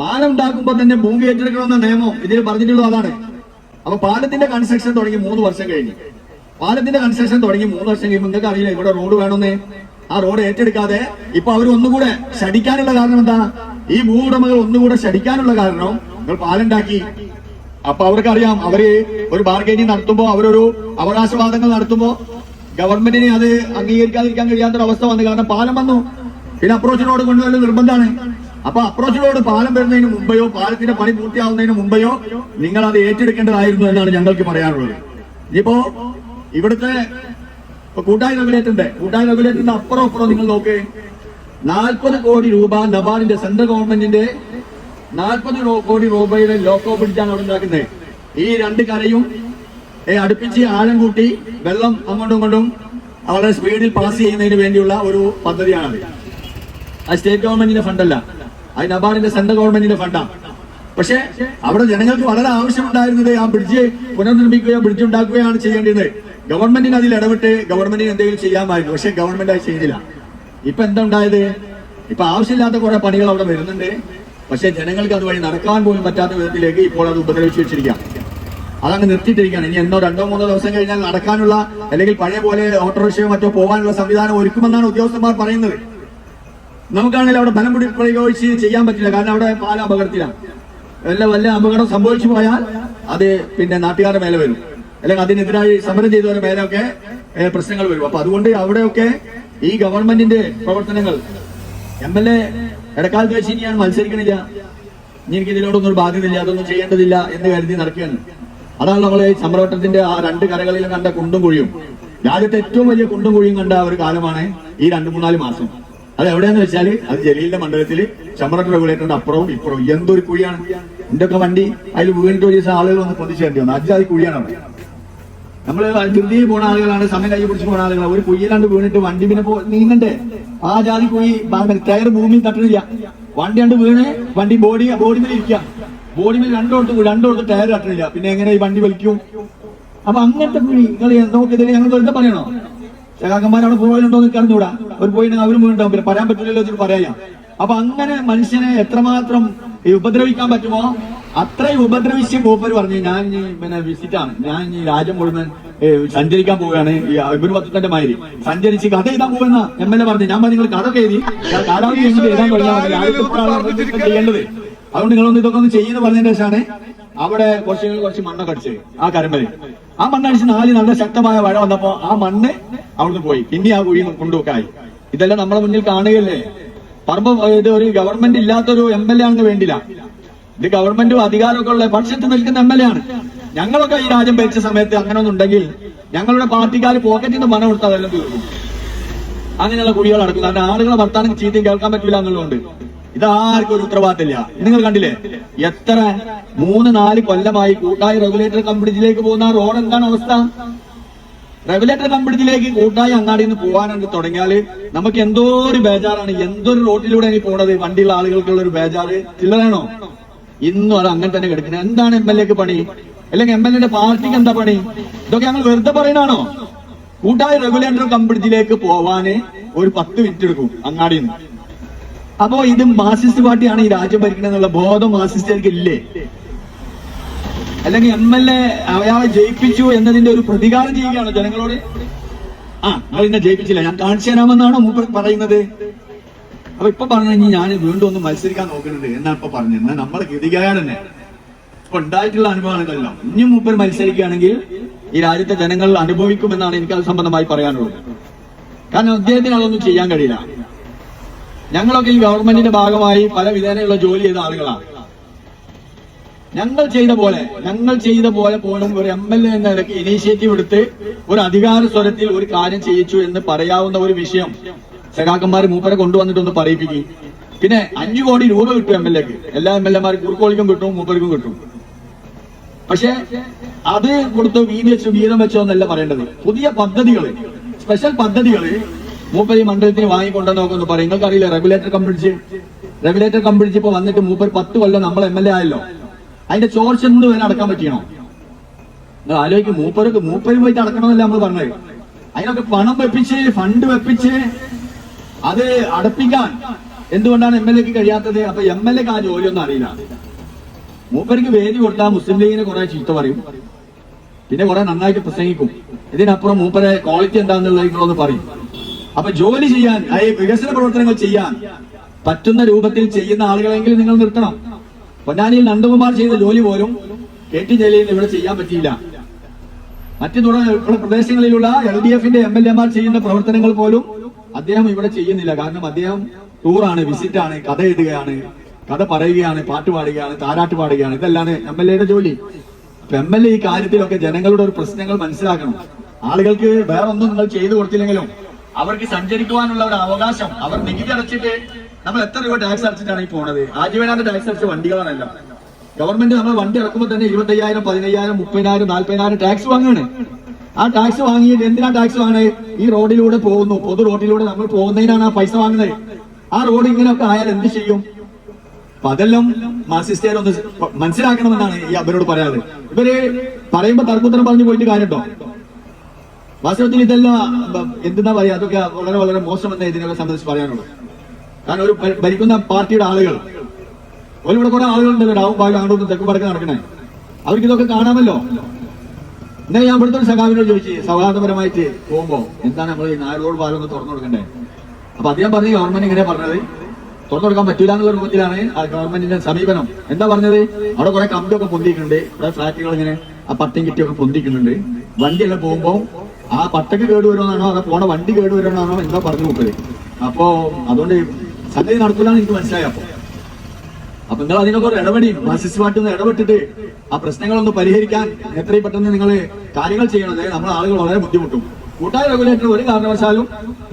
പാലുണ്ടാക്കുമ്പോ തന്നെ ഭൂമി ഏറ്റെടുക്കണമെന്ന നിയമം ഇതിൽ പറഞ്ഞിട്ടുള്ളത് അതാണ്. അപ്പൊ പാലത്തിന്റെ കൺസ്ട്രക്ഷൻ തുടങ്ങി മൂന്ന് വർഷം കഴിഞ്ഞു. പാലത്തിന്റെ കൺസ്ട്രക്ഷൻ തുടങ്ങി മൂന്ന് വർഷം കഴിയുമ്പോൾ നിങ്ങൾക്ക് അറിയില്ല ഇവിടെ റോഡ് വേണമെന്ന്. ആ റോഡ് ഏറ്റെടുക്കാതെ ഇപ്പൊ അവർ ഒന്നുകൂടെ ശടിക്കാനുള്ള കാരണം എന്താ? ഈ ഭൂവുടമകൾ ഒന്നുകൂടെ ശടിക്കാനുള്ള കാരണം നിങ്ങൾ പാലുണ്ടാക്കി. അപ്പൊ അവർക്കറിയാം അവർ ഒരു ബാർഗൈനിങ് നടത്തുമ്പോ അവരൊരു അവകാശവാദങ്ങൾ നടത്തുമ്പോ ഗവൺമെന്റിനെ അത് അംഗീകരിക്കാതിരിക്കാൻ കഴിയാത്തൊരു അവസ്ഥ വന്നു. കാരണം പാലം വന്നു. പിന്നെ അപ്രോച്ചിനോട് കൊണ്ടുവരുന്ന നിർബന്ധമാണ്. അപ്പൊ അപ്രോച്ചിനോട് പാലം വരുന്നതിന് മുമ്പെയോ പാലത്തിന്റെ പണി പൂർത്തിയാവുന്നതിന് മുമ്പെയോ നിങ്ങൾ അത് ഏറ്റെടുക്കേണ്ടതായിരുന്നു എന്നാണ് ഞങ്ങൾക്ക് പറയാനുള്ളത്. ഇനിയിപ്പോ ഇവിടുത്തെ കൂട്ടായി റെഗുലേറ്ററിന്റെ കൂട്ടായി റെഗുലേറ്ററിന്റെ അപ്പുറം അപ്പുറം നിങ്ങൾ നോക്കേ. നാൽപ്പത് കോടി രൂപ നബാർഡിന്റെ സെൻട്രൽ ഗവൺമെന്റിന്റെ നാൽപ്പത് കോടി രൂപയുടെ ലോക്കോ പിടിച്ചാണ് അവിടെ ഉണ്ടാക്കുന്നത്. ഈ രണ്ട് കരയും അടുപ്പിച്ച് ആഴം കൂട്ടി വെള്ളം അങ്ങോട്ടും ഇങ്ങോട്ടും വളരെ സ്പീഡിൽ പാസ് ചെയ്യുന്നതിന് വേണ്ടിയുള്ള ഒരു പദ്ധതിയാണ് അത് സ്റ്റേറ്റ് ഗവൺമെന്റിന്റെ ഫണ്ടല്ല. അത് നബാർഡിന്റെ സെൻട്രൽ ഗവൺമെന്റിന്റെ ഫണ്ടാണ് പക്ഷേ അവിടെ ജനങ്ങൾക്ക് വളരെ ആവശ്യമുണ്ടായിരുന്നത് ആ ബ്രിഡ്ജ് പുനർനിർമ്മിക്കുകയോ ബ്രിഡ്ജ് ഉണ്ടാക്കുകയാണ് ചെയ്യേണ്ടത്. ഗവൺമെന്റിന് അതിൽ ഇടപെട്ട് ഗവൺമെന്റിന് എന്തെങ്കിലും ചെയ്യാമായിരുന്നു. പക്ഷേ ഗവൺമെന്റ് അത് ചെയ്തില്ല. ഇപ്പൊ എന്താ ഉണ്ടായത് ഇപ്പൊ ആവശ്യമില്ലാത്ത കുറെ പണികൾ അവിടെ വരുന്നുണ്ട്. പക്ഷെ ജനങ്ങൾക്ക് അതുവഴി നടക്കാൻ പോലും പറ്റാത്ത വിധത്തിലേക്ക് ഇപ്പോൾ അത് ഉപദ്രവിച്ചു വെച്ചിരിക്കാം അതങ്ങ് നിർത്തിയിട്ടിരിക്കുകയാണ്. ഇനി എന്നോ രണ്ടോ മൂന്നോ ദിവസം കഴിഞ്ഞാൽ നടക്കാനുള്ള അല്ലെങ്കിൽ പഴയ പോലെ ഓട്ടോറിക്ഷയോ മറ്റോ പോകാനുള്ള സംവിധാനം ഒരുക്കുമെന്നാണ് ഉദ്യോഗസ്ഥന്മാർ പറയുന്നത്. നമുക്കാണെങ്കിൽ അവിടെ ബലം പിടി പ്രയോഗിച്ച് ചെയ്യാൻ പറ്റില്ല. കാരണം അവിടെ പാല അപകടത്തിലാണ്. വല്ല വല്ല അപകടം സംഭവിച്ചു പോയാൽ അത് പിന്നെ നാട്ടുകാരുടെ മേലെ വരും. അല്ലെങ്കിൽ അതിനെതിരായി സമരം ചെയ്തവരുടെ മേലെയൊക്കെ പ്രശ്നങ്ങൾ വരും. അപ്പൊ അതുകൊണ്ട് അവിടെയൊക്കെ ഈ ഗവൺമെന്റിന്റെ പ്രവർത്തനങ്ങൾ എം എൽ എ ഇടക്കാലത്ത് വെച്ച് ഇനി ഞാൻ മത്സരിക്കണില്ല. ഇനി എനിക്ക് ഇതിനോടൊന്നും ഒരു ബാധ്യതയില്ല അതൊന്നും ചെയ്യേണ്ടതില്ല എന്ന് കരുതി നടക്കുകയാണ്. അതാണ് നമ്മൾ ചമ്രവട്ടത്തിന്റെ ആ രണ്ട് കരകളിലും കണ്ട കുണ്ടും കുഴിയും. രാജ്യത്തെ ഏറ്റവും വലിയ കുണ്ടും കുഴിയും കണ്ട ഒരു കാലമാണ് ഈ രണ്ട് മൂന്നാൽ മാസം. അത് എവിടെയാന്ന് വെച്ചാൽ അത് ജലീലിന്റെ മണ്ഡലത്തിൽ ചമ്മറട്ട് റെഗുലേറ്ററിന്റെ അപ്പുറവും ഇപ്പുറവും. എന്തൊരു കുഴിയാണ്? എന്റെ ഒക്കെ വണ്ടി? അതിൽ വീണിട്ട് ഒരു ദിവസം ആളുകൾ വന്ന് പൊതിച്ചേണ്ടി വന്നു. അജാതി കുഴിയാണ്? അവിടെ നമ്മൾ ധൃതിയിൽ പോണ ആളുകളാണ് സമയം കൈ പിടിച്ച് പോണ ആളുകളാണ്. ഒരു കുയ്യിലാണ്ട് വീണിട്ട് വണ്ടി പിന്നെ നീങ്ങണ്ടേ? ആ ജാതി കുഴി ടയർ ഭൂമിയിൽ തട്ടണില്ല വണ്ടി കണ്ട് വീണ് വണ്ടി ബോഡി ബോഡി മേലെ ഇരിക്കുക ബോഡി മേൽ രണ്ടോടത്ത് രണ്ടോടത്ത് ടയർ തട്ടണില്ല പിന്നെ എങ്ങനെ ഈ വണ്ടി വലിക്കും? അപ്പൊ അങ്ങനത്തെ കുഴി നിങ്ങൾ നോക്കിയതിന് ഞങ്ങൾ വെറുതെ പറയണോ? ചകാക്കന്മാർ അവിടെ പോകാനുണ്ടോ എന്ന് അറിഞ്ഞൂടാ. അവർ പോയിട്ട് അവരും വീണ്ടും പിന്നെ പറയാൻ പറ്റില്ലല്ലോ എന്ന് പറയാം. അപ്പൊ അങ്ങനെ മനുഷ്യനെ എത്രമാത്രം ഉപദ്രവിക്കാൻ പറ്റുമോ? അത്രയും ഉപദ്രവിച്ച് മൂപ്പര് പറഞ്ഞു ഞാൻ പിന്നെ വിസിറ്റ് ആണ്. ഞാൻ ഈ രാജ്യം മുഴുവൻ സഞ്ചരിക്കാൻ പോവുകയാണ്. ഈ ഇബിന് പത്തന്റെ മാതിരി. സഞ്ചരിച്ച് കഥ എഴുതാൻ പോകുന്ന എം എൽ എ പറഞ്ഞു ഞാൻ നിങ്ങൾ കഥ എഴുതി ചെയ്യേണ്ടത്. അതുകൊണ്ട് നിങ്ങളൊന്ന് ഇതൊക്കെ ഒന്ന് ചെയ്യുന്ന പറഞ്ഞതിന് ശേഷമാണ് അവിടെ കുറച്ച് കുറച്ച് മണ്ണൊക്കെ അടിച്ചത് ആ കരമ്പൽ. ആ മണ്ണടിച്ച് നാല് നല്ല ശക്തമായ മഴ വന്നപ്പോ ആ മണ്ണ് അവിടുന്ന് പോയി. പിന്നെ ആ കുഴി കൊണ്ടുപോക്കായി. ഇതെല്ലാം നമ്മളെ മുന്നിൽ കാണുകയല്ലേ? പറമ്പ് ഇത് ഒരു ഗവൺമെന്റ് ഇല്ലാത്തൊരു എം എൽ എ ആണെന്ന് വേണ്ടില്ല ഇത് ഗവൺമെന്റും അധികാരമൊക്കെ ഉള്ള പക്ഷത്ത് നിൽക്കുന്ന എം എൽ എ ആണ്. ഞങ്ങളൊക്കെ ഈ രാജ്യം ഭരിച്ച സമയത്ത് അങ്ങനെ ഒന്നും ഉണ്ടെങ്കിൽ ഞങ്ങളുടെ പാർട്ടിക്കാർ പോക്കറ്റിൽ നിന്ന് പണം കൊടുത്താൽ അതെല്ലാം തീർന്നു അങ്ങനെയുള്ള കുഴികൾ നടക്കും കാരണം ആളുകളെ വർത്താനം ചീത്തയും കേൾക്കാൻ പറ്റില്ല എന്നുള്ളതുകൊണ്ട്. ഇതാർക്കും ഒരു ഉത്തരവാദിത്തമില്ല. നിങ്ങൾ കണ്ടില്ലേ? എത്ര മൂന്ന് നാല് കൊല്ലമായി കൂട്ടായി റെഗുലേറ്റർ കമ്പനിയിലേക്ക് പോകുന്ന റോഡ് എന്താണ് അവസ്ഥ? റെഗുലേറ്റർ കമ്പനിയിലേക്ക് കൂട്ടായി അങ്ങാടിയിൽ നിന്ന് പോകാനായിട്ട് തുടങ്ങിയാൽ നമുക്ക് എന്തോ ഒരു ബേജാറാണ്. എന്തൊരു റോട്ടിലൂടെ ഇനി പോണത്? വണ്ടിയുള്ള ആളുകൾക്കുള്ള ഒരു ബേജാറ്. ചില്ലറാണോ ഇന്നും അത് അങ്ങനെ തന്നെ കിടക്കുന്നത്. എന്താണ് എം എൽ എക്ക് പണി? അല്ലെങ്കിൽ എം എൽ എന്റെ പാർട്ടിക്ക് എന്താ പണി? ഇതൊക്കെ ഞങ്ങൾ വെറുതെ പറയുന്നതാണോ കൂട്ടായ റെഗുലേറ്റർ കമ്പനിയിലേക്ക് പോവാന് ഒരു പത്ത് മിനിറ്റ് എടുക്കും അങ്ങാടിയിൽ നിന്ന് അപ്പോ ഇത് മാർസിസ്റ്റ് പാർട്ടിയാണ് ഈ രാജ്യം ഭരിക്കുന്നത് എന്നുള്ള ബോധം മാർസിസ്റ്റുകൾക്ക് ഇല്ലേ? അല്ലെങ്കിൽ എം എൽ എ അയാളെ ജയിപ്പിച്ചു എന്നതിന്റെ ഒരു പ്രതികാരം ചെയ്യുകയാണോ ജനങ്ങളോട്? ആ നിങ്ങൾ ഇന്നെ ജയിപ്പിച്ചില്ല. ഞാൻ കാണിച്ചു തരാമെന്നാണോ പറയുന്നത്? അപ്പൊ ഇപ്പൊ പറഞ്ഞു കഴിഞ്ഞാൽ ഞാൻ വീണ്ടും ഒന്ന് മത്സരിക്കാൻ നോക്കുന്നുണ്ട് എന്നാണ് ഇപ്പൊ പറഞ്ഞത്. എന്നാൽ നമ്മുടെ ഗതികാരം തന്നെ ഇപ്പൊ ഉണ്ടായിട്ടുള്ള അനുഭവങ്ങളല്ല. ഇനിയും മൂപ്പർ മത്സരിക്കുകയാണെങ്കിൽ ഈ രാജ്യത്തെ ജനങ്ങൾ അനുഭവിക്കുമെന്നാണ് എനിക്ക് അത് സംബന്ധമായി പറയാനുള്ളത്. കാരണം അദ്ദേഹത്തിന് അതൊന്നും ചെയ്യാൻ കഴിയില്ല. ഞങ്ങളൊക്കെ ഈ ഗവൺമെന്റിന്റെ ഭാഗമായി പല വിധേനയുള്ള ജോലി ചെയ്ത ആളുകളാണ്. ഞങ്ങൾ ചെയ്ത പോലെ ഞങ്ങൾ ചെയ്ത പോലെ പോലും ഒരു എം എൽ എ എന്ന നിലയ്ക്ക് ഇനീഷ്യേറ്റീവ് എടുത്ത് ഒരു അധികാര സ്വരത്തിൽ ഒരു കാര്യം ചെയ്യിച്ചു എന്ന് പറയാവുന്ന ഒരു വിഷയം സഖാക്കന്മാർ മൂപ്പരെ കൊണ്ടുവന്നിട്ടൊന്ന് പറയിപ്പിക്കും. പിന്നെ അഞ്ചു കോടി രൂപ കിട്ടും എം എൽ എക്ക് എല്ലാ എം എൽ എമാർക്കും കുറുക്കോളിക്കും കിട്ടും മൂപ്പർക്കും കിട്ടും. പക്ഷെ അത് കൊടുത്ത് വീതി വെച്ച് വീതം വെച്ചോ എന്നല്ല പറയേണ്ടത്. പുതിയ പദ്ധതികൾ സ്പെഷ്യൽ പദ്ധതികൾ മൂപ്പർ ഈ മണ്ഡലത്തിന് വാങ്ങിക്കൊണ്ടെന്ന് നോക്കുന്നു പറയും. നിങ്ങൾക്ക് അറിയില്ല റെഗുലേറ്റർ കമ്പിടിച്ച് റെഗുലേറ്റർ കമ്പിടിച്ച് ഇപ്പൊ വന്നിട്ട് മൂപ്പർ പത്ത് കൊല്ലം നമ്മൾ എം എൽ എ ആയല്ലോ. അതിന്റെ ചോർച്ച എന്ത് വരെ അടക്കാൻ പറ്റിയണോ? നിങ്ങൾ ആലോചിക്കും മൂപ്പർക്ക് മൂപ്പരും പോയിട്ട് അടക്കണമെന്നല്ല നമ്മൾ പറഞ്ഞത്. അതിനൊക്കെ പണം വെപ്പിച്ച് ഫണ്ട് വെപ്പിച്ച് അത് അടുപ്പിക്കാൻ എന്തുകൊണ്ടാണ് എം എൽ എക്ക് കഴിയാത്തത്? അപ്പൊ എം എൽ എക്ക് ആ ജോലിയൊന്നും അറിയില്ല. മൂപ്പർക്ക് വേദി കൊടുത്താൽ മുസ്ലിം ലീഗിനെ കുറെ ചീത്ത പറയും. പിന്നെ കുറെ നന്നായിട്ട് പ്രസംഗിക്കും. ഇതിനപ്പുറം മൂപ്പരെ ക്വാളിറ്റി എന്താണെന്നുള്ളത് നിങ്ങളൊന്ന് പറയും. അപ്പൊ ജോലി ചെയ്യാൻ വികസന പ്രവർത്തനങ്ങൾ ചെയ്യാൻ പറ്റുന്ന രൂപത്തിൽ ചെയ്യുന്ന ആളുകളെങ്കിലും നിങ്ങൾ നിർത്തണം. പൊന്നാനിയിൽ നന്ദകുമാർ ചെയ്ത ജോലി പോലും കെ ടി ജലീലിന് ഇവിടെ ചെയ്യാൻ പറ്റിയില്ല. മറ്റു തുടങ്ങിയ പ്രദേശങ്ങളിലുള്ള എൽ ഡി എഫിന്റെ എം എൽ എമാർ ചെയ്യുന്ന പ്രവർത്തനങ്ങൾ പോലും അദ്ദേഹം ഇവിടെ ചെയ്യുന്നില്ല. കാരണം അദ്ദേഹം ടൂറാണ് വിസിറ്റാണ് കഥ എഴുതുകയാണ് കഥ പറയുകയാണ് പാട്ട് പാടുകയാണ് താരാട്ട് പാടുകയാണ്. ഇതെല്ലാം എം എൽ എയുടെ ജോലി. അപ്പൊ എം എൽ എ ഈ കാര്യത്തിലൊക്കെ ജനങ്ങളുടെ ഒരു പ്രശ്നങ്ങൾ മനസ്സിലാക്കണം. ആളുകൾക്ക് വേറെ ഒന്നും നിങ്ങൾ ചെയ്തു കൊടുത്തില്ലെങ്കിലും അവർക്ക് സഞ്ചരിക്കുവാനുള്ള ഒരു അവകാശം അവർ നികുതി അടച്ചിട്ട് നമ്മൾ എത്ര രൂപ ടാക്സ് അടച്ചിട്ടാണ് ഈ പോണത്? ആജീവനാന്ത ടാക്സ് അടച്ച വണ്ടികളാണല്ലോ. ഗവൺമെന്റ് നമ്മൾ വണ്ടി ഇറക്കുമ്പോൾ തന്നെ ഇരുപത്തയ്യായിരം പതിനയ്യായിരം മുപ്പതിനായിരം നാല്പതിനായിരം ടാക്സ് വാങ്ങുകയാണ് ആ ടാക്സ് വാങ്ങിയത് എന്തിനാ ടാക്സ് വാങ്ങണേ? ഈ റോഡിലൂടെ പോകുന്നു. പൊതു റോഡിലൂടെ നമ്മൾ പോകുന്നതിനാണ് ആ പൈസ വാങ്ങുന്നത്. ആ റോഡ് ഇങ്ങനെയൊക്കെ ആയാൽ എന്ത് ചെയ്യും? അതെല്ലാം മാർസിസ്റ്റുകാർ ഒന്ന് മനസ്സിലാക്കണമെന്നാണ് ഈ അവരോട് പറയാറ്. ഇവർ പറയുമ്പോ തർക്കുത്തരം പറഞ്ഞു പോയിട്ട് കാര്യമുണ്ടോ? വാസ്തവത്തിൽ ഇതെല്ലാം എന്തെന്നാ പറയാ? അതൊക്കെ വളരെ വളരെ മോശമെന്ന് ഇതിനെ സംബന്ധിച്ച് പറയാനുള്ളൂ. കാരണം ഒരു ഭരിക്കുന്ന പാർട്ടിയുടെ ആളുകൾ ഒരു ഇവിടെ കുറെ ആളുകളുണ്ടല്ലോ. രാവും പാലും അങ്ങോട്ടും തെക്ക് പടക്കം നടക്കണേ. അവർക്ക് ഇതൊക്കെ കാണാമല്ലോ. ഇന്നലെ ഞാൻ ഇവിടുത്തെ ഒരു സഖാവിനോട് ചോദിച്ചു സൗഹാർദ്ദപരമായിട്ട് പോകുമ്പോ എന്താണ് നമ്മൾ ഈ നായരോട് പാലം ഒന്ന് തുറന്നു കൊടുക്കണ്ടേ? അപ്പൊ അദ്ദേഹം പറഞ്ഞ് ഗവൺമെന്റ് ഇങ്ങനെ പറഞ്ഞത്. തുറന്നു കൊടുക്കാൻ പറ്റൂല എന്നുള്ള രൂപത്തിലാണ് ആ ഗവൺമെന്റിന്റെ സമീപനം. എന്താ പറഞ്ഞത്? അവിടെ കുറെ കമ്പിയൊക്കെ പൊന്തിക്കുന്നുണ്ട് ഇവിടെ ഫ്ലാറ്റുകൾ ഇങ്ങനെ ആ പട്ടയും കിറ്റിയൊക്കെ പൊന്തിക്കുന്നുണ്ട് വണ്ടിയെല്ലാം പോകുമ്പോ ആ പട്ടക്ക് കേട് വരുമെന്നാണോ? അതോ പോണ വണ്ടി കേട് വരുമെന്നാണോ? എന്താ പറഞ്ഞു നോക്കൽ അപ്പോ അതുകൊണ്ട് സംഗതി നടക്കൂലെന്ന് എനിക്ക് മനസ്സിലായി. അപ്പൊ അപ്പൊ നിങ്ങൾ അതിനൊക്കെ ഒരു ഇടപെടി പാർട്ടി ഒന്ന് ഇടപെട്ടിട്ട് ആ പ്രശ്നങ്ങളൊന്ന് പരിഹരിക്കാൻ എത്രയും പെട്ടെന്ന് നിങ്ങൾ കാര്യങ്ങൾ ചെയ്യണത് നമ്മൾ ആളുകൾ വളരെ ബുദ്ധിമുട്ടും. കൂട്ടായ റെഗുലേറ്റർ ഒരു കാരണവശാലും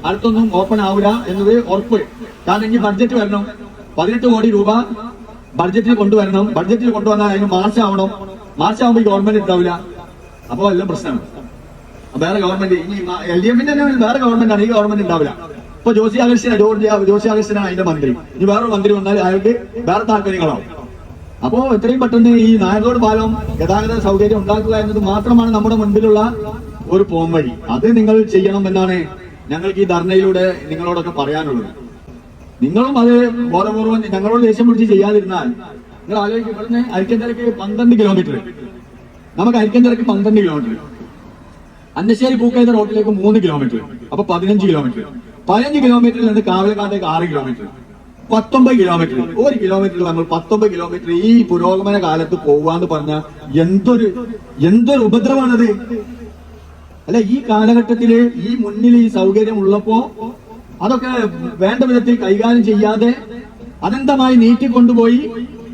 അടുത്തൊന്നും ഓപ്പൺ ആവില്ല എന്നത് ഉറപ്പ്. കാരണം ഇനി ബഡ്ജറ്റ് വരണം. പതിനെട്ട് കോടി രൂപ ബഡ്ജറ്റിൽ കൊണ്ടുവരണം. ബഡ്ജറ്റിൽ കൊണ്ടുവന്നാൽ അതിന് മാർച്ച് ആവണം. മാർച്ച് ആവുമ്പോൾ ഗവൺമെന്റ് ഉണ്ടാവില്ല. അപ്പോൾ എല്ലാം പ്രശ്നമാണ്. വേറെ ഗവൺമെന്റ് ഇനി എൽ ഡി എഫിന്റെ വേറെ ഗവൺമെന്റ് ആണ്. ഈ ഗവൺമെന്റ് ഉണ്ടാവില്ല. ഇപ്പൊ ജോസി അഗസ്റ്റിനാണ് ജോർജ് ജോസി അഗസ്റ്റിനാണ് അതിന്റെ മന്ത്രി. ഇനി വേറെ മന്ത്രി വന്നാൽ അയാൾക്ക് വേറെ താല്പര്യങ്ങളാവും. അപ്പോ എത്രയും പെട്ടെന്ന് ഈ നായകോട് പാലം ഗതാഗത സൗകര്യം ഉണ്ടാക്കുക എന്നത് മാത്രമാണ് നമ്മുടെ മുൻപിലുള്ള ഒരു പോംവഴി അത് നിങ്ങൾ ചെയ്യണം എന്നാണ് ഞങ്ങൾക്ക് ഈ ധർണയിലൂടെ നിങ്ങളോടൊക്കെ പറയാനുള്ളത്. നിങ്ങളും അത് ബോധപൂർവം ഞങ്ങളോട് ദേഷ്യം പിടിച്ച് ചെയ്യാതിരുന്നാൽ നിങ്ങൾ ആലോചിക്കും ഇവിടുന്ന് അരിക്കന്തരക്ക് പന്ത്രണ്ട് കിലോമീറ്റർ നമുക്ക് അരിക്കന്തരക്ക് പന്ത്രണ്ട് കിലോമീറ്റർ അന്നശ്ശേരി പൂക്കൈത റോഡിലേക്ക് മൂന്ന് കിലോമീറ്റർ അപ്പൊ പതിനഞ്ച് കിലോമീറ്റർ പതിനഞ്ച് കിലോമീറ്ററിൽ നിന്ന് കാവലക്കാട്ടേക്ക് ആറ് കിലോമീറ്റർ പത്തൊമ്പത് കിലോമീറ്റർ ഒരു കിലോമീറ്ററിൽ നമ്മൾ പത്തൊമ്പത് കിലോമീറ്റർ ഈ പുരോഗമന കാലത്ത് പോവാന്ന് പറഞ്ഞ എന്തൊരു എന്തൊരു ഉപദ്രവമാണത് അല്ല ഈ കാലഘട്ടത്തിൽ ഈ മുന്നിൽ ഈ സൗകര്യം ഉള്ളപ്പോ അതൊക്കെ വേണ്ട വിധത്തിൽ കൈകാര്യം ചെയ്യാതെ അനന്തമായി നീട്ടിക്കൊണ്ടുപോയി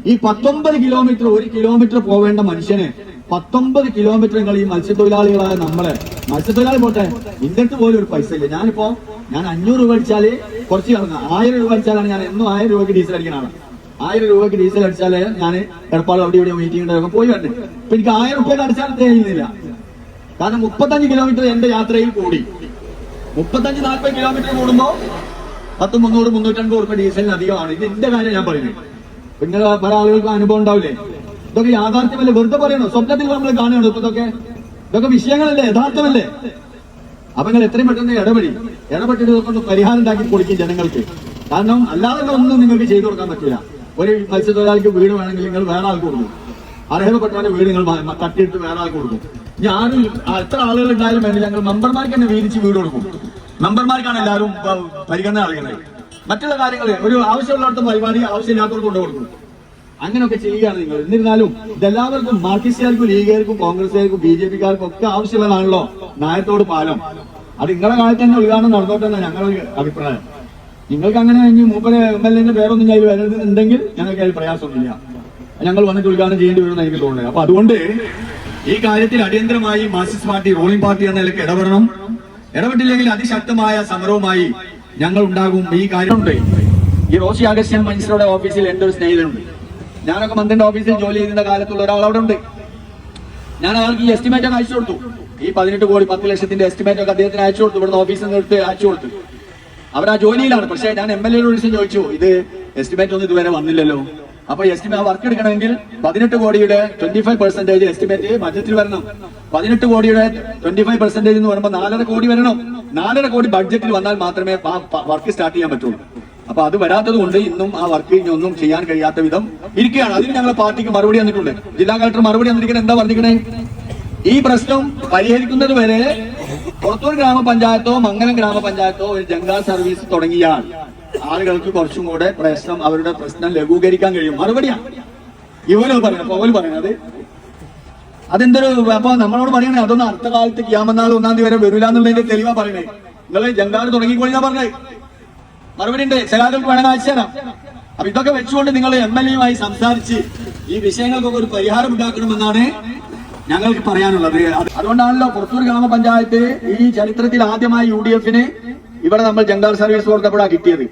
ഈ പത്തൊമ്പത് കിലോമീറ്റർ ഒരു കിലോമീറ്റർ പോവേണ്ട മനുഷ്യന് പത്തൊമ്പത് കിലോമീറ്റർ ഈ മത്സ്യത്തൊഴിലാളികളായ നമ്മളെ മത്സ്യത്തൊഴിലാളി പോട്ടെ അടുത്ത് പോലും ഒരു പൈസ ഇല്ല. ഞാനിപ്പോ ഞാൻ അഞ്ഞൂറ് രൂപ അടിച്ചാൽ കുറച്ച് ഇറങ്ങാം. ആയിരം രൂപ അടിച്ചാലാണ് ഞാൻ എന്നും ആയിരം രൂപയ്ക്ക് ഡീസൽ അടിക്കുന്ന ആയിരം രൂപയ്ക്ക് ഡീസൽ അടിച്ചാൽ ഞാൻ എടപ്പാളും അവിടെ ഇവിടെ മീറ്റിംഗ് ഉണ്ടായിരുന്നു പോയി വരണ്ടേ അപ്പൊ എനിക്ക് ആയിരം രൂപ അടിച്ചാൽ തേങ്ങുന്നില്ല കാരണം മുപ്പത്തഞ്ച് കിലോമീറ്റർ എന്റെ യാത്രയിൽ കൂടി. മുപ്പത്തഞ്ച് നാൽപ്പത് കിലോമീറ്റർ കൂടുമ്പോ പത്ത് മുന്നൂറ് മുന്നൂറ്റമ്പത് റുപ്യ ഡീസലിന് അധികമാണ്. ഇത് എന്റെ കാര്യം ഞാൻ പറയുന്നത്. പിന്നെ പല ആളുകൾക്കും അനുഭവം ഉണ്ടാവില്ലേ? ഇതൊക്കെ യാഥാർത്ഥ്യമല്ലേ? വെറുതെ പറയണോ? സ്വപ്നത്തിൽ നമ്മൾ കാണുകയാണ് ഇപ്പൊ ഇതൊക്കെ? ഇതൊക്കെ വിഷയങ്ങളല്ലേ? യഥാർത്ഥമല്ലേ? അപ്പൊ നിങ്ങൾ എത്രയും പെട്ടെന്ന് ഇടപെടി. ഇടപെട്ടിട്ട് ഒന്ന് പരിഹാരം ഉണ്ടാക്കി കൊടുക്കും ജനങ്ങൾക്ക്. കാരണം അല്ലാതെ ഒന്നും നിങ്ങൾക്ക് ചെയ്തു കൊടുക്കാൻ പറ്റില്ല. ഒരു മത്സ്യത്തൊഴിലാളിക്ക് വീട് വേണമെങ്കിൽ നിങ്ങൾ വേറെ ആൾക്ക് കൊടുക്കും. അർഹതപ്പെട്ടവന്റെ വീട് നിങ്ങൾ തട്ടിയിട്ട് വേറെ ആൾക്ക് കൊടുക്കും. ഞാൻ എത്ര ആളുകൾ ഉണ്ടായാലും വേണ്ടി ഞങ്ങൾ മെമ്പർമാർക്ക് തന്നെ വീതിച്ച് വീട് കൊടുക്കും. മെമ്പർമാർക്കാണ് എല്ലാവരും പരിഗണന അറിയുന്നത് മറ്റുള്ള കാര്യങ്ങൾ ഒരു ആവശ്യമുള്ളിടത്ത് പരിപാടി ആവശ്യമില്ലാത്തവർക്ക് കൊണ്ടു കൊടുക്കും. അങ്ങനെയൊക്കെ ചെയ്യുകയാണ് നിങ്ങൾ. എന്നിരുന്നാലും ഇതെല്ലാവർക്കും മാർക്സിസ്റ്റുകാർക്കും ലീഗുകാർക്കും കോൺഗ്രസുകാർക്കും ബി ജെ പിക്കാർക്കും ഒക്കെ ആവശ്യമുള്ളതാണല്ലോ നായത്തോട് പാലം. അത് നിങ്ങളെ കാലത്ത് തന്നെ ഉദ്ഘാടനം നടന്നോട്ടെ എന്നാണ് ഞങ്ങളുടെ അഭിപ്രായം. നിങ്ങൾക്ക് അങ്ങനെ ഇനി മൂപ്പരെ എം എൽ എന്റെ പേരൊന്നും ഞാൻ വരുന്നുണ്ടെങ്കിൽ ഞങ്ങൾക്ക് അതിൽ പ്രയാസമൊന്നുമില്ല. ഞങ്ങൾ വന്നിട്ട് ഉദ്ഘാടനം ചെയ്യേണ്ടി വരുമെന്ന് എനിക്ക് തോന്നുന്നത് അപ്പൊ അതുകൊണ്ട് ഈ കാര്യത്തിൽ അടിയന്തരമായി മാർക്സിസ്റ്റ് പാർട്ടി റൂളിംഗ് പാർട്ടി എന്ന നിലയ്ക്ക് ഇടപെടണം. ഇടപെട്ടില്ലെങ്കിൽ അതിശക്തമായ സമരവുമായി ഞങ്ങൾ ഉണ്ടാകും. ഈ കാര്യമുണ്ട് ഈ റോഷി അഗസ്റ്റ്യൻ മനുഷ്യരുടെ ഓഫീസിൽ എന്റെ ഒരു സ്നേഹിതനുണ്ട്. ഞാനൊക്കെ മന്ത്രിന്റെ ഓഫീസിൽ ജോലി ചെയ്യുന്ന കാലത്തുള്ള ഒരാൾ അവിടെ ഉണ്ട്. ഞാൻ അയാൾക്ക് ഈ എസ്റ്റിമേറ്റ് അയച്ചു കൊടുത്തു. ഈ പതിനെട്ട് കോടി പത്ത് ലക്ഷത്തിന്റെ എസ്റ്റിമേറ്റ് ഒക്കെ അദ്ദേഹത്തിന് അയച്ചു കൊടുത്തു. ഇവിടുന്ന് ഓഫീസിൽ നിന്ന് എടുത്ത് അയച്ചു കൊടുത്തു. അവർ ആ ജോലിയിലാണ്. പക്ഷേ ഞാൻ എം എൽ എ വിളിച്ച് ചോദിച്ചു ഇത് എസ്റ്റിമേറ്റ് ഒന്നും ഇതുവരെ വന്നില്ലല്ലോ. അപ്പൊ എസ്റ്റിമേറ്റ് വർക്ക് എടുക്കണമെങ്കിൽ പതിനെട്ട് കോടിയുടെ ട്വന്റി ഫൈവ് പെർസെന്റേജ് എസ്റ്റിമേറ്റ് ബഡ്ജറ്റിൽ വരണം. പതിനെട്ട് കോടിയുടെ ട്വന്റി ഫൈവ് പെർസെന്റേജ് എന്ന് പറയുമ്പോൾ നാലര കോടി വരണം. നാലര കോടി ബഡ്ജറ്റിൽ വന്നാൽ മാത്രമേ വർക്ക് സ്റ്റാർട്ട് ചെയ്യാൻ പറ്റുള്ളൂ. അപ്പൊ അത് വരാത്തത് കൊണ്ട് ഇന്നും ആ വർക്ക് ഒന്നും ചെയ്യാൻ കഴിയാത്ത വിധം ഇരിക്കുകയാണ്. അതിന് ഞങ്ങളുടെ പാർട്ടിക്ക് മറുപടി തന്നിട്ടുണ്ട്. ജില്ലാ കളക്ടർ മറുപടി തന്നിരിക്കുന്നത് എന്താ പറഞ്ഞിരിക്കണേ? ഈ പ്രശ്നം പരിഹരിക്കുന്നത് വരെ പുറത്തൂർ ഗ്രാമപഞ്ചായത്തോ മംഗലം ഗ്രാമപഞ്ചായത്തോ ഒരു ജംഗാ സർവീസ് തുടങ്ങിയാൽ ആളുകൾക്ക് കുറച്ചും കൂടെ പ്രശ്നം അവരുടെ പ്രശ്നം ലഘൂകരിക്കാൻ കഴിയും. മറുപടിയാണ്. ഇവർ പറയുന്നത് പൗൽ പറയുന്നത് അതെന്തൊരു അപ്പൊ നമ്മളോട് പറയണേ അതൊന്നും കാലത്ത് ക്യാമനാൾ ഒന്നാം തീയതി വരെ വരില്ല എന്നുള്ളതിന്റെ തെളിവാ പറയണേ. നിങ്ങൾ ജങ്കാർ തുടങ്ങിക്കോളിന്നാ പറഞ്ഞേ. മറുപടി ഉണ്ട് സഹാക്കൾക്ക് വേണമെങ്കിൽ അയച്ചു അപ്പൊ ഇതൊക്കെ വെച്ചുകൊണ്ട് നിങ്ങൾ എം എൽ എയുമായി സംസാരിച്ച് ഈ വിഷയങ്ങൾക്കൊക്കെ ഒരു പരിഹാരം ഉണ്ടാക്കണമെന്നാണ് ഞങ്ങൾക്ക് പറയാനുള്ളത് അത് അതുകൊണ്ടാണല്ലോ പുറത്തൂർ ഗ്രാമപഞ്ചായത്ത് ഈ ചരിത്രത്തിൽ ആദ്യമായി യു ഡി എഫിന് ഇവിടെ നമ്മൾ ജംഗാൾ സർവീസ് കൊടുത്തപ്പോഴാണ് കിട്ടിയത്.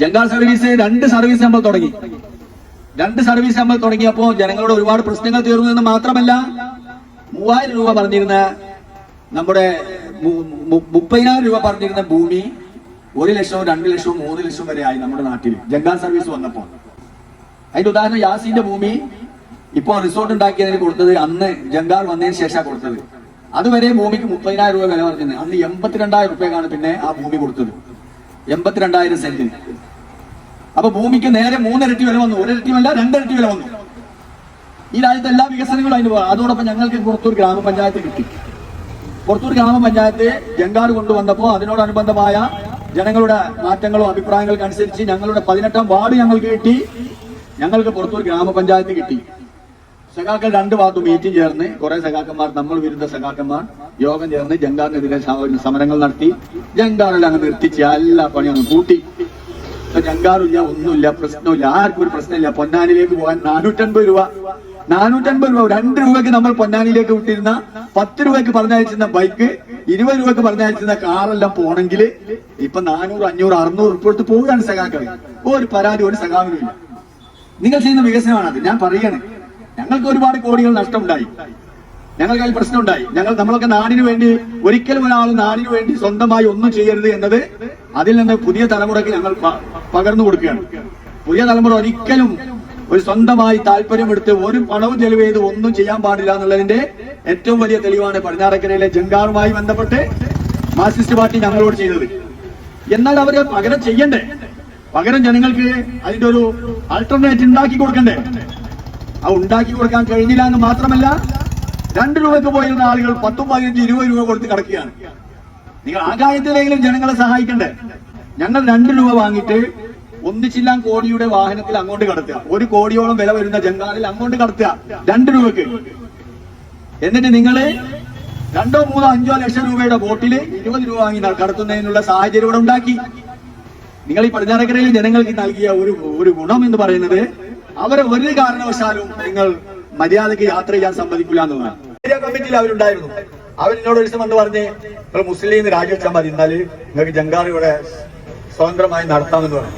ജംഗാൾ സർവീസ് രണ്ട് സർവീസ് നമ്മൾ തുടങ്ങി. രണ്ട് സർവീസ് നമ്മൾ തുടങ്ങിയപ്പോൾ ജനങ്ങളോട് ഒരുപാട് പ്രശ്നങ്ങൾ തീർന്നു എന്ന് മാത്രമല്ല മൂവായിരം രൂപ പറഞ്ഞിരുന്ന നമ്മുടെ മുപ്പതിനായിരം രൂപ പറഞ്ഞിരുന്ന ഭൂമി ഒരു ലക്ഷവും രണ്ട് ലക്ഷവും മൂന്ന് ലക്ഷവും വരെ ആയി നമ്മുടെ നാട്ടിൽ ജംഗാൾ സർവീസ് വന്നപ്പോൾ. അതിന്റെ ഉദാഹരണം യാസിന്റെ ഭൂമി ഇപ്പോൾ റിസോർട്ട് ഉണ്ടാക്കിയതിന് കൊടുത്തത് അന്ന് ജംഗാർ വന്നതിന് ശേഷം കൊടുത്തത്. അതുവരെ ഭൂമിക്ക് മുപ്പതിനായിരം രൂപ വില പറഞ്ഞത് അന്ന് എൺപത്തിരണ്ടായിരം രൂപയ്ക്കാണ് പിന്നെ ആ ഭൂമി കൊടുത്തത്. എൺപത്തിരണ്ടായിരം സെന്റിന്. അപ്പൊ ഭൂമിക്ക് നേരെ മൂന്നിരട്ടി വില വന്നു. ഒരിരട്ടിയല്ല രണ്ടിരട്ടി വില വന്നു. ഈ രാജ്യത്തെ എല്ലാ വികസനങ്ങളും അതിന് പോകാം. അതോടൊപ്പം ഞങ്ങൾക്ക് പുറത്തൂർ ഗ്രാമപഞ്ചായത്ത് കിട്ടി. പുറത്തൂർ ഗ്രാമപഞ്ചായത്ത് ജംഗാർ കൊണ്ടുവന്നപ്പോൾ അതിനോടനുബന്ധമായ ജനങ്ങളുടെ മാറ്റങ്ങളും അഭിപ്രായങ്ങൾക്ക് അനുസരിച്ച് ഞങ്ങളുടെ പതിനെട്ടാം വാർഡ് ഞങ്ങൾക്ക് കിട്ടി. ഞങ്ങൾക്ക് പുറത്തൂർ ഗ്രാമപഞ്ചായത്ത് കിട്ടി. സഖാക്കൾ രണ്ട് ഭാഗത്ത് മീറ്റിംഗ് ചേർന്ന് കുറെ സഖാക്കന്മാർ നമ്മൾ വിരുദ്ധ സഖാക്കന്മാർ യോഗം ചേർന്ന് ജങ്കാറിനെതിരെ സമ- സമരങ്ങൾ നടത്തി. ജങ്കാറിൽ അങ്ങ് നിർത്തിച്ച് എല്ലാ പണിയും അങ്ങ് കൂട്ടി ജങ്കാറില്ല ഒന്നുമില്ല പ്രശ്നമില്ല ആർക്കും ഒരു പ്രശ്നമില്ല. പൊന്നാനിലേക്ക് പോകാൻ നാനൂറ്റൻപത് രൂപ. നാനൂറ്റൻപത് രൂപ രണ്ട് രൂപയ്ക്ക് നമ്മൾ പൊന്നാനിയിലേക്ക് വിട്ടിരുന്ന പത്ത് രൂപയ്ക്ക് പറഞ്ഞയച്ചിരുന്ന ബൈക്ക് ഇരുപത് രൂപയ്ക്ക് പറഞ്ഞയച്ചിരുന്ന കാറെല്ലാം പോണെങ്കിൽ ഇപ്പൊ നാനൂറ് അഞ്ഞൂറ് അറുന്നൂറ് ഉറുപ്പ് കൊടുത്ത് പോവുകയാണ് സഖാക്കൾ ഒരു പരാതി ഒരു സഖാവിനും ഇല്ല നിങ്ങൾ ചെയ്യുന്ന വികസനമാണത്. ഞാൻ പറയാണ്. ഞങ്ങൾക്ക് ഒരുപാട് കോടികൾ നഷ്ടമുണ്ടായി. ഞങ്ങൾക്ക് അതിൽ പ്രശ്നമുണ്ടായി. ഞങ്ങൾ നമ്മളൊക്കെ നാടിനു വേണ്ടി ഒരിക്കലും ഒരാൾ നാടിനു വേണ്ടി സ്വന്തമായി ഒന്നും ചെയ്യരുത് എന്നത് അതിൽ നിന്ന് പുതിയ തലമുറയ്ക്ക് ഞങ്ങൾ പകർന്നു കൊടുക്കുകയാണ്. പുതിയ തലമുറ ഒരിക്കലും ഒരു സ്വന്തമായി താല്പര്യമെടുത്ത് ഒരു പണവും ചെലവ് ചെയ്ത് ഒന്നും ചെയ്യാൻ പാടില്ല എന്നുള്ളതിന്റെ ഏറ്റവും വലിയ തെളിവാണ് പടിഞ്ഞാറക്കരയിലെ ജങ്കാറുമായി ബന്ധപ്പെട്ട് മാർക്സിസ്റ്റ് പാർട്ടി ഞങ്ങളോട് ചെയ്തത്. എന്നാൽ അവർ പകരം ചെയ്യണ്ടേ? പകരം ജനങ്ങൾക്ക് അതിന്റെ ഒരു ആൾട്ടർനേറ്റ് ഉണ്ടാക്കി കൊടുക്കണ്ടേ? ആ ഉണ്ടാക്കി കൊടുക്കാൻ കഴിഞ്ഞില്ല എന്ന് മാത്രമല്ല രണ്ട് രൂപക്ക് പോയിരുന്ന ആളുകൾ പത്തും പതിനഞ്ച് ഇരുപത് രൂപ കൊടുത്ത് കിടക്കുകയാണ്. നിങ്ങൾ ആ കാര്യത്തിലെങ്കിലും ജനങ്ങളെ സഹായിക്കണ്ടേ? ഞങ്ങൾ രണ്ട് രൂപ വാങ്ങിയിട്ട് ഒന്നിച്ചില്ലാം കോടിയുടെ വാഹനത്തിൽ അങ്ങോട്ട് കടത്തുക. ഒരു കോടിയോളം വില വരുന്ന ജംഗാലിൽ അങ്ങോട്ട് കടത്തുക. രണ്ട് രൂപക്ക് എന്നിട്ട് നിങ്ങൾ രണ്ടോ മൂന്നോ അഞ്ചോ ലക്ഷം രൂപയുടെ ബോട്ടിൽ ഇരുപത് രൂപ വാങ്ങി കടത്തുന്നതിനുള്ള സാഹചര്യം ഇവിടെ ഉണ്ടാക്കി. നിങ്ങൾ ഈ പടിഞ്ഞാറക്കരയിൽ ജനങ്ങൾക്ക് നൽകിയ ഒരു ഒരു ഗുണം എന്ന് പറയുന്നത് അവരെ ഒരു കാരണവശാലും നിങ്ങൾ മര്യാദയ്ക്ക് യാത്ര ചെയ്യാൻ സമ്മതിക്കില്ല എന്നുള്ളതാണ് ഏരിയ കമ്മിറ്റിയിൽ അവരുണ്ടായിരുന്നു. അവരെന്നോട് ഒരു ദിവസം വന്ന് പറഞ്ഞ് നിങ്ങൾ മുസ്ലിം രാജിവെച്ചാൽ മതി എന്നാൽ നിങ്ങൾക്ക് ജങ്കാർ ഇവിടെ സ്വതന്ത്രമായി നടത്താമെന്ന് പറഞ്ഞു.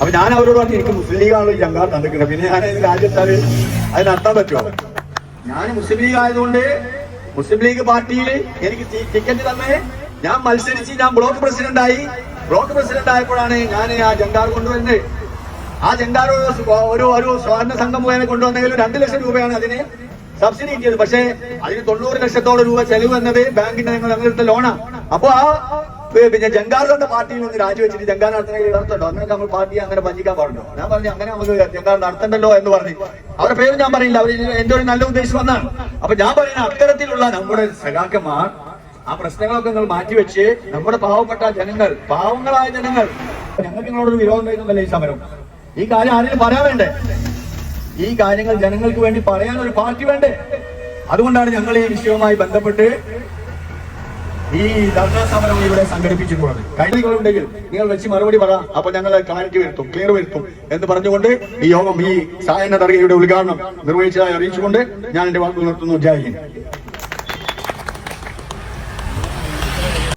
അപ്പൊ ഞാൻ അവരോട് പറഞ്ഞു എനിക്ക് മുസ്ലിം ലീഗാണല്ലോ ഈ ജങ്കാർ തന്നിക്കുന്നത് പിന്നെ ഞാൻ രാജിവെച്ചാൽ അത് നടത്താൻ പറ്റുമോ? ഞാൻ മുസ്ലിം ലീഗ് ആയതുകൊണ്ട് മുസ്ലിം ലീഗ് പാർട്ടിയിൽ എനിക്ക് ടിക്കറ്റ് തന്നെ ഞാൻ മത്സരിച്ച് ഞാൻ ബ്ലോക്ക് പ്രസിഡന്റായി. ബ്ലോക്ക് പ്രസിഡന്റ് ആയപ്പോഴാണ് ഞാൻ ആ ജംഗാർ കൊണ്ടുവരുന്നത് ആ ജങ്കാർ ഒരു ഒരു സ്വർണ സംഘം മുഖേന കൊണ്ടുവന്നെങ്കിൽ രണ്ട് ലക്ഷം രൂപയാണ് അതിന് സബ്സിഡി കിട്ടിയത്. പക്ഷേ അതിന് തൊണ്ണൂറ് ലക്ഷത്തോളം രൂപ ചെലവ് എന്നത് ബാങ്കിന്റെ ഞങ്ങൾ അങ്ങനത്തെ ലോണാണ് അപ്പൊ ആ പിന്നെ ജങ്കാർ പാർട്ടിയിൽ നിന്ന് രാജിവെച്ചിട്ട് ജങ്കാർ നടത്തണമെങ്കിൽ നടത്തണ്ടോ? അങ്ങനെ നമ്മൾ പാർട്ടി അങ്ങനെ വഞ്ചിക്കാൻ പാടുണ്ടോ? ഞാൻ പറഞ്ഞു അങ്ങനെ നമുക്ക് ജങ്കാർ നടത്തണ്ടല്ലോ എന്ന് പറഞ്ഞു. അവരുടെ പേര് ഞാൻ പറയില്ല അവർ എന്റെ ഒരു നല്ല ഉദ്ദേശം വന്നാണ്. അപ്പൊ ഞാൻ പറയുന്ന അത്തരത്തിലുള്ള നമ്മുടെ സഖാക്കന്മാർ ആ പ്രശ്നങ്ങളൊക്കെ നിങ്ങൾ മാറ്റിവെച്ച് നമ്മുടെ പാവപ്പെട്ട ജനങ്ങൾ പാവങ്ങളായ ജനങ്ങൾ ഞങ്ങൾക്ക് നിങ്ങളോടൊരു വിരോധം ഉണ്ടായിരുന്നല്ലേ ഈ സമരം? ഈ കാര്യം ആരെങ്കിലും പറയാൻ വേണ്ടേ? ഈ കാര്യങ്ങൾ ജനങ്ങൾക്ക് വേണ്ടി പറയാൻ ഒരു പാർട്ടി വേണ്ടേ? അതുകൊണ്ടാണ് ഞങ്ങൾ ഈ വിഷയവുമായി ബന്ധപ്പെട്ട് ഈ ധർണാ സമരം ഇവിടെ സംഘടിപ്പിച്ചിട്ടുള്ളത്. കഴിഞ്ഞുണ്ടെങ്കിൽ നിങ്ങൾ വെച്ച് മറുപടി പറ. അപ്പൊ ഞങ്ങൾ ക്ലാരിറ്റി വരുത്തും ക്ലിയർ വരുത്തും എന്ന് പറഞ്ഞുകൊണ്ട് ഈ യോഗം ഈ സായന ദർഗയുടെ ഉദ്ഘാടനം നിർവഹിച്ചതായി അറിയിച്ചുകൊണ്ട് ഞാൻ എന്റെ വാക്കുകൾ നിർത്തുന്നു. ജയ്